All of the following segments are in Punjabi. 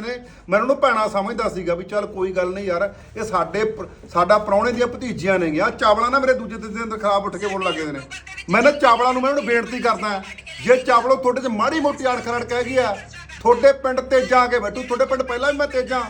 ਨੇ। ਮੈਂ ਉਹਨੂੰ ਭੈਣਾ ਸਮਝਦਾ ਸੀਗਾ ਵੀ ਚੱਲ ਕੋਈ ਗੱਲ ਨਹੀਂ ਯਾਰ, ਇਹ ਸਾਡੇ ਪ- ਸਾਡਾ ਪ੍ਰਾਹੁਣੇ ਦੀਆਂ ਭਤੀਜੀਆਂ ਨੇ ਗਿਆ ਚਾਵਲਾਂ ਨਾ ਮੇਰੇ ਦੂਜੇ ਤੀਜੇ ਦਿਨ ਖਰਾਬ ਉੱਠ ਕੇ ਬੋਲਣ ਲੱਗੇ ਨੇ। ਮੈਂ ਨਾ ਚਾਵਲਾਂ ਨੂੰ ਮੈਂ ਉਹਨੂੰ ਬੇਨਤੀ ਕਰਦਾ ਜੇ ਚਾਵਲੋ ਤੁਹਾਡੇ 'ਚ ਮਾੜੀ ਮੋਟੀ ਅੜ ਖਰੜ ਕਹਿ ਆ, ਤੁਹਾਡੇ ਪਿੰਡ ਤੇ ਜਾ ਕੇ ਬੈਠੂ। ਤੁਹਾਡੇ ਪਿੰਡ ਪਹਿਲਾਂ ਵੀ ਮੈਂ ਤੇਜਾਂ।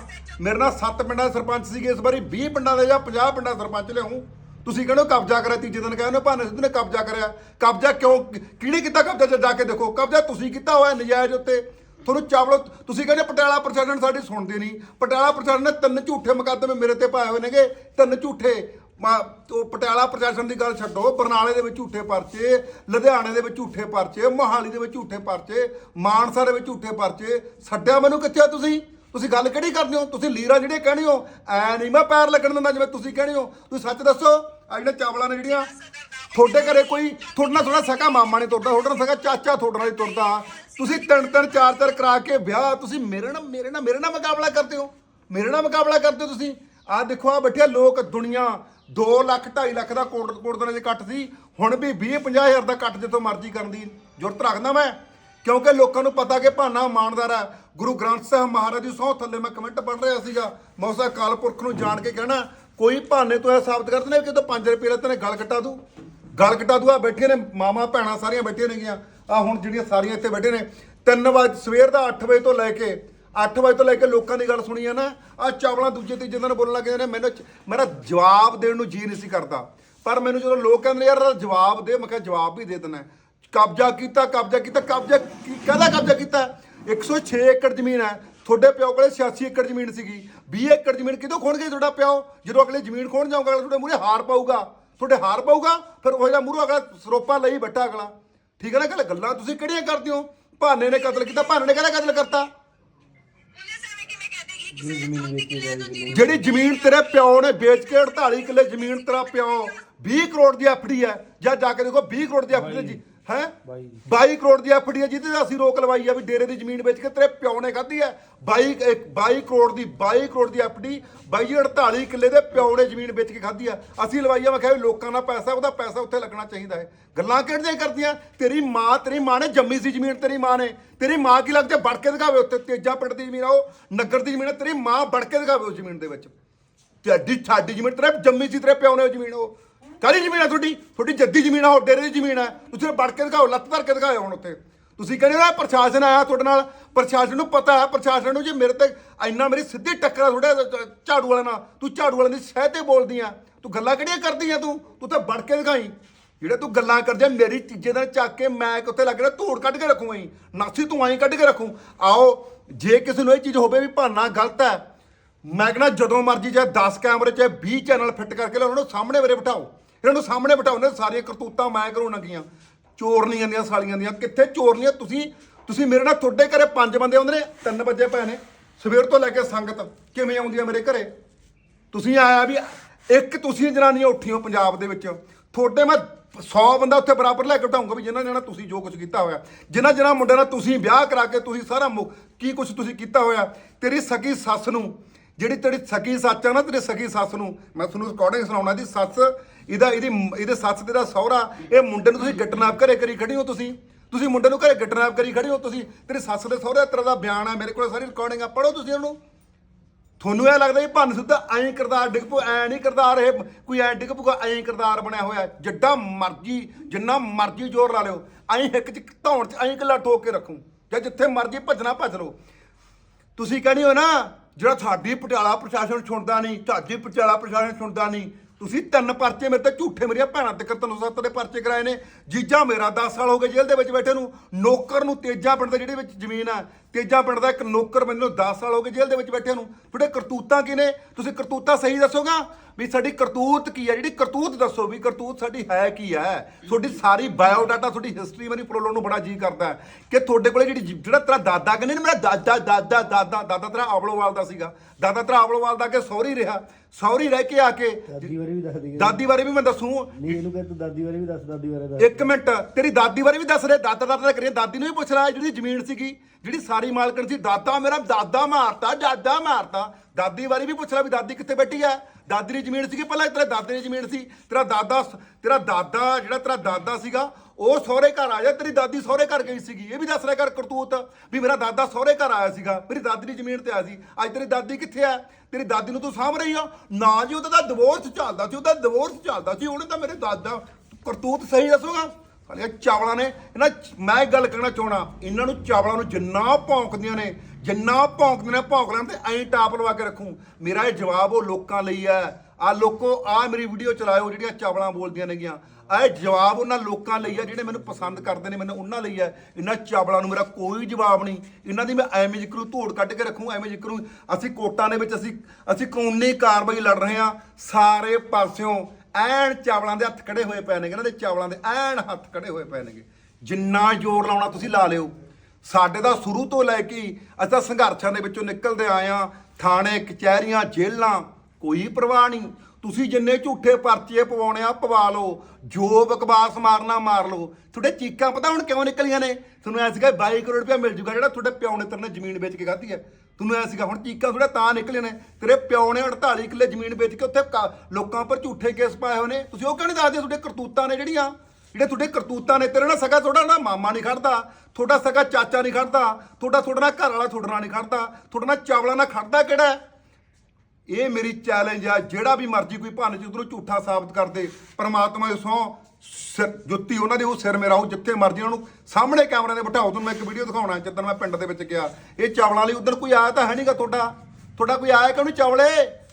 ਮੇਰੇ ਨਾਲ ਸੱਤ ਪਿੰਡਾਂ ਦੇ ਸਰਪੰਚ ਸੀਗੇ, ਇਸ ਵਾਰੀ 20 ਪਿੰਡਾਂ ਦੇ ਜਾਂ 50 ਪਿੰਡਾਂ ਦੇ ਸਰਪੰਚ ਲਿਆਉਂ ਤੁਸੀਂ ਕਹਿੰਦੇ ਹੋ ਕਬਜ਼ਾ ਕਰਿਆ, ਤੀਜੇ ਦਿਨ ਕਹਿੰਦੇ ਹੋ ਭਾਨੇ ਸਿੱਧੂ ਨੇ ਕਬਜ਼ਾ ਕਰਿਆ। ਕਬਜ਼ਾ ਕਿਉਂ, ਕਿਹਨੇ ਕੀਤਾ ਕਬਜ਼ਾ? ਜੇ ਜਾ ਕੇ ਦੇਖੋ। ਕਬਜ਼ਾ ਤੁਸੀਂ ਕੀਤਾ ਹੋਇਆ ਨਜਾਇਜ਼ ਉੱਤੇ। ਤੁਹਾਨੂੰ ਚਾਵਲ, ਤੁਸੀਂ ਕਹਿੰਦੇ ਪਟਿਆਲਾ ਪ੍ਰਸ਼ਾਸਨ ਸਾਡੀ ਸੁਣਦੇ ਨਹੀਂ। ਪਟਿਆਲਾ ਪ੍ਰਸ਼ਾਸਨ ਨੇ ਤਿੰਨ ਝੂਠੇ ਮੁਕੱਦਮੇ ਮੇਰੇ ਤੇ ਪਾਏ ਹੋਏ ਨੇਗੇ, ਤਿੰਨ ਝੂਠੇ। ਮਾ- ਉਹ ਪਟਿਆਲਾ ਪ੍ਰਸ਼ਾਸਨ ਦੀ ਗੱਲ ਛੱਡੋ, ਬਰਨਾਲੇ ਦੇ ਵਿੱਚ ਝੂਠੇ ਪਰਚੇ, ਲੁਧਿਆਣੇ ਦੇ ਵਿੱਚ ਝੂਠੇ ਪਰਚੇ, ਮੋਹਾਲੀ ਦੇ ਵਿੱਚ ਝੂਠੇ ਪਰਚੇ, ਮਾਨਸਾ ਦੇ ਵਿੱਚ ਝੂਠੇ ਪਰਚੇ। ਛੱਡਿਆ ਮੈਨੂੰ ਕਿੱਥੇ ਤੁਸੀਂ? ਤੁਸੀਂ ਗੱਲ ਕਿਹੜੀ ਕਰਦੇ ਹੋ? ਤੁਸੀਂ ਲੀਰਾ ਜਿਹੜੇ ਕਹਿੰਦੇ ਹੋ, ਐ ਨਹੀਂ ਮੈਂ ਪੈਰ ਲੱਗਣ ਦਿੰਦਾ ਜਿਵੇਂ ਤੁਸੀਂ ਕਹਿੰਦੇ ਹੋ। ਤੁਸੀਂ ਸੱਚ ਦੱਸੋ। ਆ ਜਿਹੜੇ ਚਾਵਲਾਂ ਨੇ ਜਿਹੜੀਆਂ, ਤੁਹਾਡੇ ਘਰੇ ਕੋਈ ਤੁਹਾਡੇ ਨਾਲ ਥੋੜਾ ਸਕਾ ਮਾਮਾ ਨੇ ਤੁਰਦਾ, ਤੁਹਾਡੇ ਨਾਲ ਸਕਾ ਚਾਚਾ ਤੁਹਾਡੇ ਨਾਲ ਹੀ ਤੁਰਦਾ। ਤੁਸੀਂ ਤਿੰਨ ਤਿੰਨ, ਚਾਰ ਚਾਰ ਕਰਾ ਕੇ ਵਿਆਹ, ਤੁਸੀਂ ਮੇਰੇ ਨਾਲ ਮੇਰੇ ਨਾਲ ਮੇਰੇ ਨਾਲ ਮੁਕਾਬਲਾ ਕਰਦੇ ਹੋ। ਮੇਰੇ ਨਾਲ ਮੁਕਾਬਲਾ ਕਰਦੇ ਹੋ ਤੁਸੀਂ। ਆਹ ਦੇਖੋ ਆ ਬੈਠੇ ਲੋਕ ਦੁਨੀਆ 2 ਲੱਖ 2.5 ਲੱਖ ਦਾ ਕੋਟ ਕੋਟ ਦੇ ਕੱਟ ਸੀ। ਹੁਣ ਵੀ 20 50 ਹਜ਼ਾਰ ਦਾ ਕੱਟ ਜਿੱਥੋਂ ਮਰਜ਼ੀ ਕਰਨ ਦੀ ਜ਼ਰੂਰਤ ਰੱਖਦਾ ਮੈਂ। ਕਿਉਂਕਿ ਲੋਕਾਂ ਨੂੰ ਪਤਾ ਕਿ ਭਾਨਾ ਇਮਾਨਦਾਰ ਹੈ ਗੁਰੂ ਗ੍ਰੰਥ ਸਾਹਿਬ ਮਹਾਰਾਜ ਦੀ ਸਹੁੰ ਥੱਲੇ ਮੈਂ ਕਮੈਂਟ ਪੜ੍ਹ ਰਿਹਾ ਸੀਗਾ। ਮੈਂ ਉਸਦਾ ਕਾਲਪੁਰਖ ਨੂੰ ਜਾਣ ਕੇ ਕਹਿਣਾ ਕੋਈ ਬਹਾਨੇ ਤੋਂ ਇਹ ਸਾਬਤ ਕਰਦੇ ਨੇ ਕਿ ਤੂੰ 5 ਰੁਪਏ ਲੈ ਤੈਨੇ ਗਲ ਕਟਾ ਦੂ ਗਲ ਕਟਾ ਦੂ ਆ ਬੈਠੇ ਨੇ ਮਾਮਾ ਭੈਣਾਂ ਸਾਰੀਆਂ ਬੈਠੀਆਂ ਨੇਗੀਆਂ। ਆ ਹੁਣ ਜਿਹੜੀਆਂ ਸਾਰੀਆਂ ਇੱਥੇ ਬੈਠੇ ਨੇ 3 ਵਜੇ, ਸਵੇਰ ਦਾ 8 ਵਜੇ ਤੋਂ ਲੈ ਕੇ 8 ਵਜੇ ਤੋਂ ਲੈ ਕੇ ਲੋਕਾਂ ਦੀ ਗੱਲ ਸੁਣੀ ਆ ਨਾ, ਆ ਚਾਵਲਾਂ ਦੂਜੇ ਤੀਜੇ ਦਿਨ ਬੋਲਣ ਲੱਗੇ ਨੇ, ਮੈਨੂੰ ਮੇਰਾ ਜਵਾਬ ਦੇਣ ਨੂੰ ਜੀ ਨਹੀਂ ਸੀ ਕਰਦਾ। ਪਰ ਮੈਨੂੰ ਜਦੋਂ ਲੋਕ ਕਹਿੰਦੇ ਯਾਰ ਜਵਾਬ ਦੇ, ਮੈਂ ਕਿਹਾ ਜਵਾਬ ਵੀ ਦੇ ਦਿੰਦਾ। ਕਬਜ਼ਾ ਕੀਤਾ ਕਬਜ਼ਾ ਕੀਤਾ, ਕਬਜ਼ਾ ਕੀ- ਕਾਹਦਾ ਕਬਜ਼ਾ ਕੀਤਾ? 106 ਏਕੜ ਜ਼ਮੀਨ ਹੈ ਤੁਹਾਡੇ ਪਿਓ ਕੋਲੇ 86 ਏਕੜ ਜ਼ਮੀਨ ਸੀਗੀ 20 ਏਕੜ ਜ਼ਮੀਨ ਕਿਦੋਂ ਖੋਣ ਖੋਣਗੇ ਤੁਹਾਡਾ ਪਿਓ? ਜਦੋਂ ਅਗਲੇ ਜ਼ਮੀਨ ਖੋਣ ਜਾਊਗਾ, ਅਗਲਾ ਤੁਹਾਡੇ ਮੂਹਰੇ ਹਾਰ ਪਾਊਗਾ। ਤੁਹਾਡੇ ਹਾਰ ਪਾਊਗਾ, ਫਿਰ ਉਹ ਜਿਹੜਾ ਮੂਹਰੋਂ ਅਗਲਾ ਸਰੋਪਾ ਲਈ ਬੱਟਾ ਅਗਲਾ। ਠੀਕ ਹੈ ਨਾ ਗੱਲ? ਗੱਲਾਂ ਤੁਸੀਂ ਕਿਹੜੀਆਂ ਕਰਦੇ ਹੋ? ਭਾਨੇ ਨੇ ਕਤਲ ਕੀਤਾ, ਭਾਨੇ ਨੇ ਕਿਹੜਾ ਕਤਲ ਕਰਤਾ? ਜਿਹੜੀ ਜ਼ਮੀਨ ਤੇਰੇ ਪਿਓ ਨੇ ਵੇਚ ਕੇ 48 ਕਿੱਲੇ ਜ਼ਮੀਨ ਤੇਰਾ ਪਿਓ 20 ਕਰੋੜ ਦੀ ਐਫਡੀ ਹੈ ਜਾਂ ਜਾ ਕੇ ਦੇਖੋ 20 ਕਰੋੜ ਦੀ ਐਫਡੀ ਜੀ ਹੈ? 22 ਕਰੋੜ ਦੀ ਐਫਡੀ ਹੈ ਜਿਹਦੇ ਤੇ ਅਸੀਂ ਰੋਕ ਲਵਾਈ ਆ ਵੀ ਡੇਰੇ ਦੀ ਜ਼ਮੀਨ ਵੇਚ ਕੇ ਤੇਰੇ ਪਿਓ ਨੇ ਖਾਧੀ ਹੈ। 22 ਇੱਕ 22 ਕਰੋੜ ਦੀ 22 ਕਰੋੜ ਦੀ ਐਫਡੀ 22 48 ਕਿੱਲੇ ਦੇ ਪਿਓ ਨੇ ਜ਼ਮੀਨ ਵੇਚ ਕੇ ਖਾਧੀ ਆ ਅਸੀਂ ਲਵਾਈ ਆ ਮੈਂ ਕਿਹਾ ਲੋਕਾਂ ਦਾ ਪੈਸਾ ਉਹਦਾ ਪੈਸਾ ਉੱਥੇ ਲੱਗਣਾ ਚਾਹੀਦਾ ਹੈ। ਗੱਲਾਂ ਕਿਹੜੀਆਂ ਕਰਦੀਆਂ? ਤੇਰੀ ਮਾਂ ਤੇਰੀ ਮਾਂ ਨੇ ਜੰਮੀ ਸੀ ਜ਼ਮੀਨ ਤੇਰੀ ਮਾਂ ਨੇ। ਤੇਰੀ ਮਾਂ ਕੀ ਲੱਗਦਾ ਵੜ ਕੇ ਦਿਖਾਵੇ ਉੱਤੇ ਤੇਜਾ ਪਿੰਡ ਦੀ ਜ਼ਮੀਨ ਆ ਉਹ ਨਗਰ ਦੀ ਜ਼ਮੀਨ ਤੇਰੀ ਮਾਂ ਵੜ ਕੇ ਦਿਖਾਵੇ ਉਸ ਜ਼ਮੀਨ ਦੇ ਵਿੱਚ। ਤੁਹਾਡੀ ਸਾਡੀ ਜ਼ਮੀਨ ਤੇਰੇ ਜੰਮੀ ਸੀ ਤੇਰੇ ਪਿਓ ਨੇ ਉਹ ਜ਼ਮੀਨ ਉਹ। ਕਾਹਦੀ ਜ਼ਮੀਨ ਹੈ ਤੁਹਾਡੀ? ਤੁਹਾਡੀ ਜੱਦੀ ਜ਼ਮੀਨ ਆ ਉਹ ਡੇਰੇ ਦੀ ਜ਼ਮੀਨ ਹੈ ਤੁਸੀਂ ਵੜ ਕੇ ਦਿਖਾਓ ਲੱਤ ਧਰ ਕੇ ਦਿਖਾਓ ਹੁਣ ਉੱਥੇ। ਤੁਸੀਂ ਕਹਿੰਦੇ ਨਾ ਪ੍ਰਸ਼ਾਸਨ ਆਇਆ ਤੁਹਾਡੇ ਨਾਲ। ਪ੍ਰਸ਼ਾਸਨ ਨੂੰ ਪਤਾ ਹੈ ਪ੍ਰਸ਼ਾਸਨ ਨੂੰ ਜੇ ਮੇਰੇ ਤੇ ਇੰਨਾ ਮੇਰੀ ਸਿੱਧੀ ਟੱਕਰ ਆ ਤੁਹਾਡੇ ਝਾੜੂ ਵਾਲੇ ਨਾਲ ਤੂੰ ਝਾੜੂ ਵਾਲੇ ਦੀ ਸਹਿ ਤੇ ਬੋਲਦੀ ਆ। ਤੂੰ ਗੱਲਾਂ ਕਿਹੜੀਆਂ ਕਰਦੀ ਆ ਤੂੰ? ਤੂੰ ਤਾਂ ਵੜ ਕੇ ਦਿਖਾਈ। ਜਿਹੜੇ ਤੂੰ ਗੱਲਾਂ ਕਰਦਿਆ ਮੇਰੀ ਚੀਜ਼ੇ ਨਾਲ ਚੱਕ ਕੇ ਮੈਂ ਕਿੱਥੇ ਲੱਗਣਾ ਧੂੜ ਕੱਢ ਕੇ ਰੱਖੂ ਐਂ ਨਾਸੀ ਤੂੰ ਐਂ ਕੱਢ ਕੇ ਰੱਖੂ। ਆਓ ਜੇ ਕਿਸੇ ਨੂੰ ਇਹ ਚੀਜ਼ ਹੋਵੇ ਵੀ ਭਾਨਾ ਗਲਤ ਹੈ ਮੈਂ ਕਹਿੰਦਾ ਜਦੋਂ ਮਰਜ਼ੀ ਚਾਹੇ 10 ਕੈਮਰੇ ਚਾਹੇ 20 ਚੈਨਲ ਫਿੱਟ ਕਰਕੇ ਲਿਆਓ, ਉਹਨਾਂ ਨੂੰ ਸਾਹਮਣੇ ਮੇਰੇ ਬਿਠਾਓ। ਇਹਨਾਂ ਨੂੰ ਸਾਹਮਣੇ ਬਿਠਾਓ ਸਾਰੀਆਂ ਕਰਤੂਤਾਂ ਮੈਂ ਕਰੂੰ ਨੰਗੀਆਂ ਚੋਰਨੀਆਂ ਦੀਆਂ, ਸਾਲੀਆਂ ਦੀਆਂ। ਕਿੱਥੇ ਚੋਰਨੀਆਂ? ਤੁਸੀਂ ਤੁਸੀਂ ਮੇਰੇ ਨਾਲ ਤੁਹਾਡੇ ਘਰੇ ਪੰਜ ਬੰਦੇ ਆਉਂਦੇ ਨੇ, ਤਿੰਨ ਵਜੇ ਪਏ ਨੇ। ਸਵੇਰ ਤੋਂ ਲੈ ਕੇ ਸੰਗਤ, ਕਿਵੇਂ ਆਉਂਦੀ ਆ ਮੇਰੇ ਘਰੇ? ਤੁਸੀਂ ਆਇਆ ਵੀ ਇੱਕ ਤੁਸੀਂ ਜਨਾਨੀਆਂ ਉੱਠੀਆਂ ਪੰਜਾਬ ਦੇ ਵਿੱਚ। ਤੁਹਾਡੇ ਮੈਂ 100 ਬੰਦਾ ਉੱਥੇ ਬਰਾਬਰ ਲੈ ਕੇ ਬਿਠਾਉਂਗਾ ਵੀ ਜਿਨ੍ਹਾਂ ਨਾਲ ਤੁਸੀਂ ਜੋ ਕੁਝ ਕੀਤਾ ਹੋਇਆ। ਜਿਨ੍ਹਾਂ ਜਿਨ੍ਹਾਂ ਮੁੰਡਿਆਂ ਨਾਲ ਤੁਸੀਂ ਵਿਆਹ ਕਰਾ ਕੇ ਤੁਸੀਂ ਸਾਰਾ ਮੁ- ਕੀ ਕੁਝ ਤੁਸੀਂ ਕੀਤਾ ਹੋਇਆ। ਤੇਰੀ ਸਕੀ ਸੱਸ ਨੂੰ ਜਿਹੜੀ ਤੇਰੀ ਸਕੀ ਸੱਚ ਆ ਨਾ, ਤੇਰੀ ਸਕੀ ਸੱਸ ਨੂੰ। ਮੈਂ ਤੁਹਾਨੂੰ ਰਿਕਾਰਡਿੰਗ ਸੁਣਾਉਣਾ ਦੀ ਸੱਸ, ਇਹਦਾ ਇਹਦੀ ਇਹਦੇ ਸੱਸ ਤੇ ਦਾ ਸਹੁਰਾ, ਇਹ ਮੁੰਡੇ ਨੂੰ ਤੁਸੀਂ ਗਿੱਟਨਾਪ ਘਰੇ ਕਰੀ ਖੜੀ ਹੋ ਤੁਸੀਂ। ਤੁਸੀਂ ਮੁੰਡੇ ਨੂੰ ਘਰੇ ਗਿੱਟਨਾਪ ਕਰੀ ਖੜੀ ਹੋ ਤੁਸੀਂ। ਤੇਰੀ ਸੱਸ ਦੇ ਸਹੁਰੇ ਤਰ੍ਹਾਂ ਦਾ ਬਿਆਨ ਆ, ਮੇਰੇ ਕੋਲ ਸਾਰੀ ਰਿਕਾਰਡਿੰਗ ਆ ਪੜੋ ਤੁਸੀਂ ਉਹਨੂੰ। ਤੁਹਾਨੂੰ ਇਹ ਲੱਗਦਾ ਵੀ ਭੰਨ ਸਿੱਧਾ ਐਂ ਕਿਰਦਾਰ ਡਿੱਗ ਪੂ ਐਂ ਨਹੀਂ ਕਿਰਦਾਰ ਇਹ, ਕੋਈ ਐਂ ਡਿੱਗ ਪੂਗਾ ਐਂ ਕਿਰਦਾਰ ਬਣਿਆ ਹੋਇਆ ਜਿੱਡਾ ਮਰਜ਼ੀ, ਜਿੰਨਾ ਮਰਜ਼ੀ ਜ਼ੋਰ ਲਾ ਲਿਓ, ਐਂ ਇੱਕ ਚ ਧੌਣ ਚ ਐਂ ਕਿੱਲਾ ਠੋਕ ਕੇ ਰੱਖੂ। ਜਾਂ ਜਿੱਥੇ ਮਰਜ਼ੀ ਭੱਜਣਾ ਭੱਜ ਲਓ। ਤੁਸੀਂ ਕਹਿੰਦੇ ਹੋ ਨਾ ਜਿਹੜਾ ਸਾਡੀ ਪਟਿਆਲਾ ਪ੍ਰਸ਼ਾਸਨ ਸੁਣਦਾ ਨਹੀਂ ਤੁਹਾਡੀ ਪਟਿਆਲਾ ਪ੍ਰਸ਼ਾਸਨ ਸੁਣਦਾ ਨਹੀਂ, ਤੁਸੀਂ ਤਿੰਨ ਪਰਚੇ ਮੇਰੇ ਤੇ ਝੂਠੇ ਮੇਰੀਆਂ ਭੈਣਾਂ ਤੇ ਤਿੰਨ ਸੱਤ ਦੇ ਪਰਚੇ ਕਰਾਏ ਨੇ, ਜੀਜਾ ਮੇਰਾ 10 ਸਾਲ ਹੋ ਗਏ ਜੇਲ੍ਹ ਦੇ ਵਿੱਚ ਬੈਠੇ ਨੂੰ, ਨੌਕਰ ਨੂੰ ਤੇਜਾ ਪਿੰਡ ਦੇ ਜਿਹੜੇ ਵਿੱਚ ਜ਼ਮੀਨ ਆ ਤੇਜਾ ਪਿੰਡ ਦਾ ਇੱਕ ਨੌਕਰ ਮੈਨੂੰ 10 ਸਾਲ ਹੋ ਗਏ ਜੇਲ੍ਹ ਦੇ ਵਿੱਚ ਬੈਠੇ ਨੂੰ। ਤੁਹਾਡੇ ਕਰਤੂਤਾਂ ਕੀ ਨੇ ਤੁਸੀਂ ਕਰਤੂਤਾਂ ਸਹੀ ਦੱਸੋਗਾ? ਵੀ ਸਾਡੀ ਕਰਤੂਤ ਕੀ ਹੈ? ਜਿਹੜੀ ਕਰਤੂਤ ਦੱਸੋ ਵੀ ਕਰਤੂਤ ਸਾਡੀ ਹੈ ਕੀ ਹੈ? ਤੁਹਾਡੀ ਸਾਰੀ ਬਾਇਓਡਾਟਾ ਤੁਹਾਡੀ ਹਿਸਟਰੀ ਮੇਰੀ ਫਰੋਲਣ ਨੂੰ ਬੜਾ ਜੀ ਕਰਦਾ ਕਿ ਤੁਹਾਡੇ ਕੋਲੇ ਜਿਹੜੀ ਜਿਹੜਾ ਤੇਰਾ ਦਾਦਾ ਕਹਿੰਦੇ ਨੇ ਮੇਰਾ ਦਾਦਾ ਦਾਦਾ ਦਾਦਾ ਦਾਦਾ ਤੇਰਾ ਆਵਲੋਵਾਲ ਦਾ ਸੀਗਾ। ਦਾਦਾ ਤੇਰਾ ਆਵਲੋਵਾਲ ਦਾ ਕਿ ਸੌਰੀ ਰਿਹਾ। ਸੌਰੀ ਰਹਿ ਕੇ ਆ ਕੇ ਦਾਦੀ ਬਾਰੇ ਵੀ ਦੱਸ ਦੀ ਦਾਦੀ ਬਾਰੇ ਵੀ ਮੈਂ ਦੱਸੂ। ਨਹੀਂ ਇਹਨੂੰ ਕਹਿ ਤੂੰ ਦਾਦੀ ਬਾਰੇ ਵੀ ਦੱਸ ਦਾਦੀ ਬਾਰੇ ਦੱਸ। ਇੱਕ ਮਿੰਟ ਤੇਰੀ ਦਾਦੀ ਬਾਰੇ ਵੀ ਦੱਸ ਰਿਹਾ ਦਾਦਾ ਦਾਦਾ ਕਰੀਏ। ਦਾਦੀ ਨੂੰ ਵੀ ਪੁੱਛ ਰਿਹਾ ਜਿਹੜੀ ਜ਼ਮੀਨ ਸੀਗੀ ਜਿਹੜੀ ਸਾਰੀ ਮਾੜੀ ਮਾਲਕਣ ਸੀ, ਦਾਦਾ ਮੇਰਾ, ਦਾਦਾ ਮਾਰਤਾ ਦਾਦਾ ਮਾਰਤਾ। ਦਾਦੀ ਵਾਰੀ ਵੀ ਪੁੱਛ ਲੈ ਵੀ ਦਾਦੀ ਕਿੱਥੇ ਬੈਠੀ ਆ ਦਾਦੀ ਦੀ ਜ਼ਮੀਨ ਸੀਗੀ, ਪਹਿਲਾਂ ਤੇਰੇ ਦਾਦੇ ਦੀ ਜ਼ਮੀਨ ਸੀ, ਤੇਰਾ ਦਾਦਾ ਤੇਰਾ ਦਾਦਾ, ਜਿਹੜਾ ਤੇਰਾ ਦਾਦਾ ਸੀਗਾ, ਉਹ ਸਹੁਰੇ ਘਰ ਆ ਜਾ ਤੇਰੀ ਦਾਦੀ ਸਹੁਰੇ ਘਰ ਗਈ ਸੀਗੀ। ਇਹ ਵੀ ਦੱਸ ਰਿਹਾ ਕਰ ਕਰਤੂਤ ਵੀ ਮੇਰਾ ਦਾਦਾ ਸਹੁਰੇ ਘਰ ਆਇਆ ਸੀਗਾ, ਮੇਰੀ ਦਾਦੀ ਦੀ ਜ਼ਮੀਨ ਤੇ ਆਇਆ ਸੀ। ਅੱਜ ਤੇਰੀ ਦਾਦੀ ਕਿੱਥੇ ਆ ਤੇਰੀ ਦਾਦੀ ਨੂੰ ਤੂੰ ਸਾਂਭ ਰਹੀ ਆ? ਨਾ ਜੀ, ਉਹਦਾ ਤਾਂ ਡਿਵੋਰਸ ਚੱਲਦਾ ਸੀ, ਉਹਦਾ ਡਿਵੋਰਸ ਚੱਲਦਾ ਸੀ, ਉਹਨੇ ਤਾਂ ਮੇਰੇ ਦਾਦਾ ਕਰਤੂਤ ਸਹੀ ਦੱਸੋਗਾ। ਸਾਲੇ ਚਾਵਲਾਂ ਨੇ, ਇਹਨਾਂ ਮੈਂ ਇੱਕ ਗੱਲ ਕਹਿਣਾ ਚਾਹਣਾ ਇਹਨਾਂ ਨੂੰ ਚਾਵਲਾਂ ਨੂੰ ਜਿੰਨਾ ਭੌਂਕਦੀਆਂ ਨੇ, ਜਿੰਨਾ ਭੌਂਕਦੇ ਨੇ ਭੌਂਕ ਲੈਣ ਤੇ ਐਂ ਟਾਪ ਲਵਾ ਕੇ ਰੱਖੂ। ਮੇਰਾ ਇਹ ਜਵਾਬ ਉਹ ਲੋਕਾਂ ਲਈ ਹੈ। ਆ ਲੋਕੋ ਆ ਮੇਰੀ ਵੀਡੀਓ ਚਲਾਇਓ ਜਿਹੜੀਆਂ ਚਾਵਲਾਂ ਬੋਲਦੀਆਂ ਨੇਗੀਆਂ। ਇਹ ਜਵਾਬ ਉਹਨਾਂ ਲੋਕਾਂ ਲਈ ਹੈ ਜਿਹੜੇ ਮੈਨੂੰ ਪਸੰਦ ਕਰਦੇ ਨੇ, ਮੈਨੂੰ ਉਹਨਾਂ ਲਈ ਹੈ। ਇਹਨਾਂ ਚਾਵਲਾਂ ਨੂੰ ਮੇਰਾ ਕੋਈ ਜਵਾਬ ਨਹੀਂ। ਇਹਨਾਂ ਦੀ ਮੈਂ ਐਵੇਂ ਜ਼ਿਕਰੂ ਧੂੜ ਕੱਢ ਕੇ ਰੱਖੂ, ਐਵੇਂ ਜ਼ਿਕਰੂ ਅਸੀਂ ਕੋਟਾਂ ਦੇ ਵਿੱਚ ਅਸੀਂ ਅਸੀਂ ਕਾਨੂੰਨੀ ਕਾਰਵਾਈ ਲੜ ਰਹੇ ਹਾਂ। ਸਾਰੇ ਪਾਸਿਓਂ ਐਨ ਚਾਵਲਾਂ ਦੇ ਹੱਥ ਖੜੇ ਹੋਏ ਪਏ ਨੇਗੇ, ਇਹਨਾਂ ਦੇ ਚਾਵਲਾਂ ਦੇ ਐਨ ਹੱਥ ਖੜੇ ਹੋਏ ਪਏ ਨੇਗੇ। ਜਿੰਨਾ ਜ਼ੋਰ ਲਾਉਣਾ ਤੁਸੀਂ ਲਾ ਲਿਓ। ਸਾਡੇ ਦਾ ਸ਼ੁਰੂ ਤੋਂ ਲੈ ਕੇ ਹੀ ਅਸੀਂ ਤਾਂ ਸੰਘਰਸ਼ਾਂ ਦੇ ਵਿੱਚੋਂ ਨਿਕਲਦੇ ਆਏ ਆ ਥਾਣੇ, ਕਚਹਿਰੀਆਂ, ਜੇਲ੍ਹਾਂ, ਕੋਈ ਪਰਵਾਹ ਨਹੀਂ। ਤੁਸੀਂ ਜਿੰਨੇ ਝੂਠੇ ਪਰਚੇ ਪਵਾਉਣੇ ਆ, ਪਵਾ ਲਓ। ਜੋ ਬਕਵਾਸ ਮਾਰਨਾ, ਮਾਰ ਲਓ। ਤੁਹਾਡੇ ਚੀਕਾਂ ਪਤਾ ਹੁਣ ਕਿਉਂ ਨਿਕਲੀਆਂ ਨੇ? ਤੁਹਾਨੂੰ ਐ ਸੀਗਾ 22 ਕਰੋੜ ਰੁਪਇਆ ਮਿਲ ਜੂਗਾ ਜਿਹੜਾ ਤੁਹਾਡੇ ਪਿਓ ਨੇ ਤੇਰੇ ਨਾਲ ਜ਼ਮੀਨ ਵੇਚ ਕੇ ਖਾਧੀ ਹੈ। ਤੁਹਾਨੂੰ ਐ ਸੀਗਾ, ਹੁਣ ਚੀਕਾਂ ਤੁਹਾਡੇ ਤਾਂ ਨਿਕਲੇ ਨੇ। ਤੇਰੇ ਪਿਓ ਨੇ 48 ਕਿੱਲੇ ਜ਼ਮੀਨ ਵੇਚ ਕੇ ਉੱਥੇ ਕਾ- ਲੋਕਾਂ ਪਰ ਝੂਠੇ ਕੇਸ ਪਾਏ ਹੋਏ ਨੇ। ਤੁਸੀਂ ਉਹ ਕਿਉਂ ਨਹੀਂ ਦੱਸਦੇ ਤੁਹਾਡੇ ਕਰਤੂਤਾਂ ਨੇ ਜਿਹੜੀਆਂ? ਜਿਹੜੇ ਤੁਹਾਡੇ ਕਰਤੂਤਾਂ ਨੇ, ਤੇਰੇ ਨਾਲ ਸਗਾ ਤੁਹਾਡਾ ਨਾ ਮਾਮਾ ਨਹੀਂ ਖੜਦਾ। ਤੁਹਾਡਾ ਸਗਾ ਚਾਚਾ ਨਹੀਂ ਖੜਦਾ। ਤੁਹਾਡਾ ਤੁਹਾਡਾ ਨਾਲ ਘਰ ਵਾਲਾ ਤੁਹਾਡੇ ਨਾਲ ਨਹੀਂ ਖੜਦਾ। ਤੁਹਾਡੇ ਨਾਲ ਚਾਵਲਾਂ ਨਾਲ ਖੜਦਾ ਕਿਹੜਾ ਇਹ ਮੇਰੀ ਚੈਲੰਜ ਆ, ਜਿਹੜਾ ਵੀ ਮਰਜ਼ੀ ਕੋਈ ਭੰਨ ਚ ਉਧਰੋਂ ਝੂਠਾ ਸਾਬਤ ਕਰਦੇ ਪ੍ਰਮਾਤਮਾ ਦੇ ਸੌ ਜੁੱਤੀ ਉਹਨਾਂ ਦੇ ਉਹ ਸਿਰ ਮੇਰਾ, ਉਹ ਜਿੱਥੇ ਮਰਜ਼ੀ ਉਹਨਾਂ ਨੂੰ ਸਾਹਮਣੇ ਕੈਮਰੇ ਦੇ ਬਿਠਾਓ, ਤੁਹਾਨੂੰ ਮੈਂ ਇੱਕ ਵੀਡੀਓ ਦਿਖਾਉਣਾ ਜਦੋਂ ਮੈਂ ਪਿੰਡ ਦੇ ਵਿੱਚ ਗਿਆ। ਇਹ ਚਾਵਲਾਂ ਲਈ ਉਧਰ ਕੋਈ ਆਇਆ ਤਾਂ ਹੈ ਨਹੀਂਗਾ ਤੁਹਾਡਾ? ਤੁਹਾਡਾ ਕੋਈ ਆਇਆ ਕਿਉਂ ਨਹੀਂ ਚਾਵਲੇ?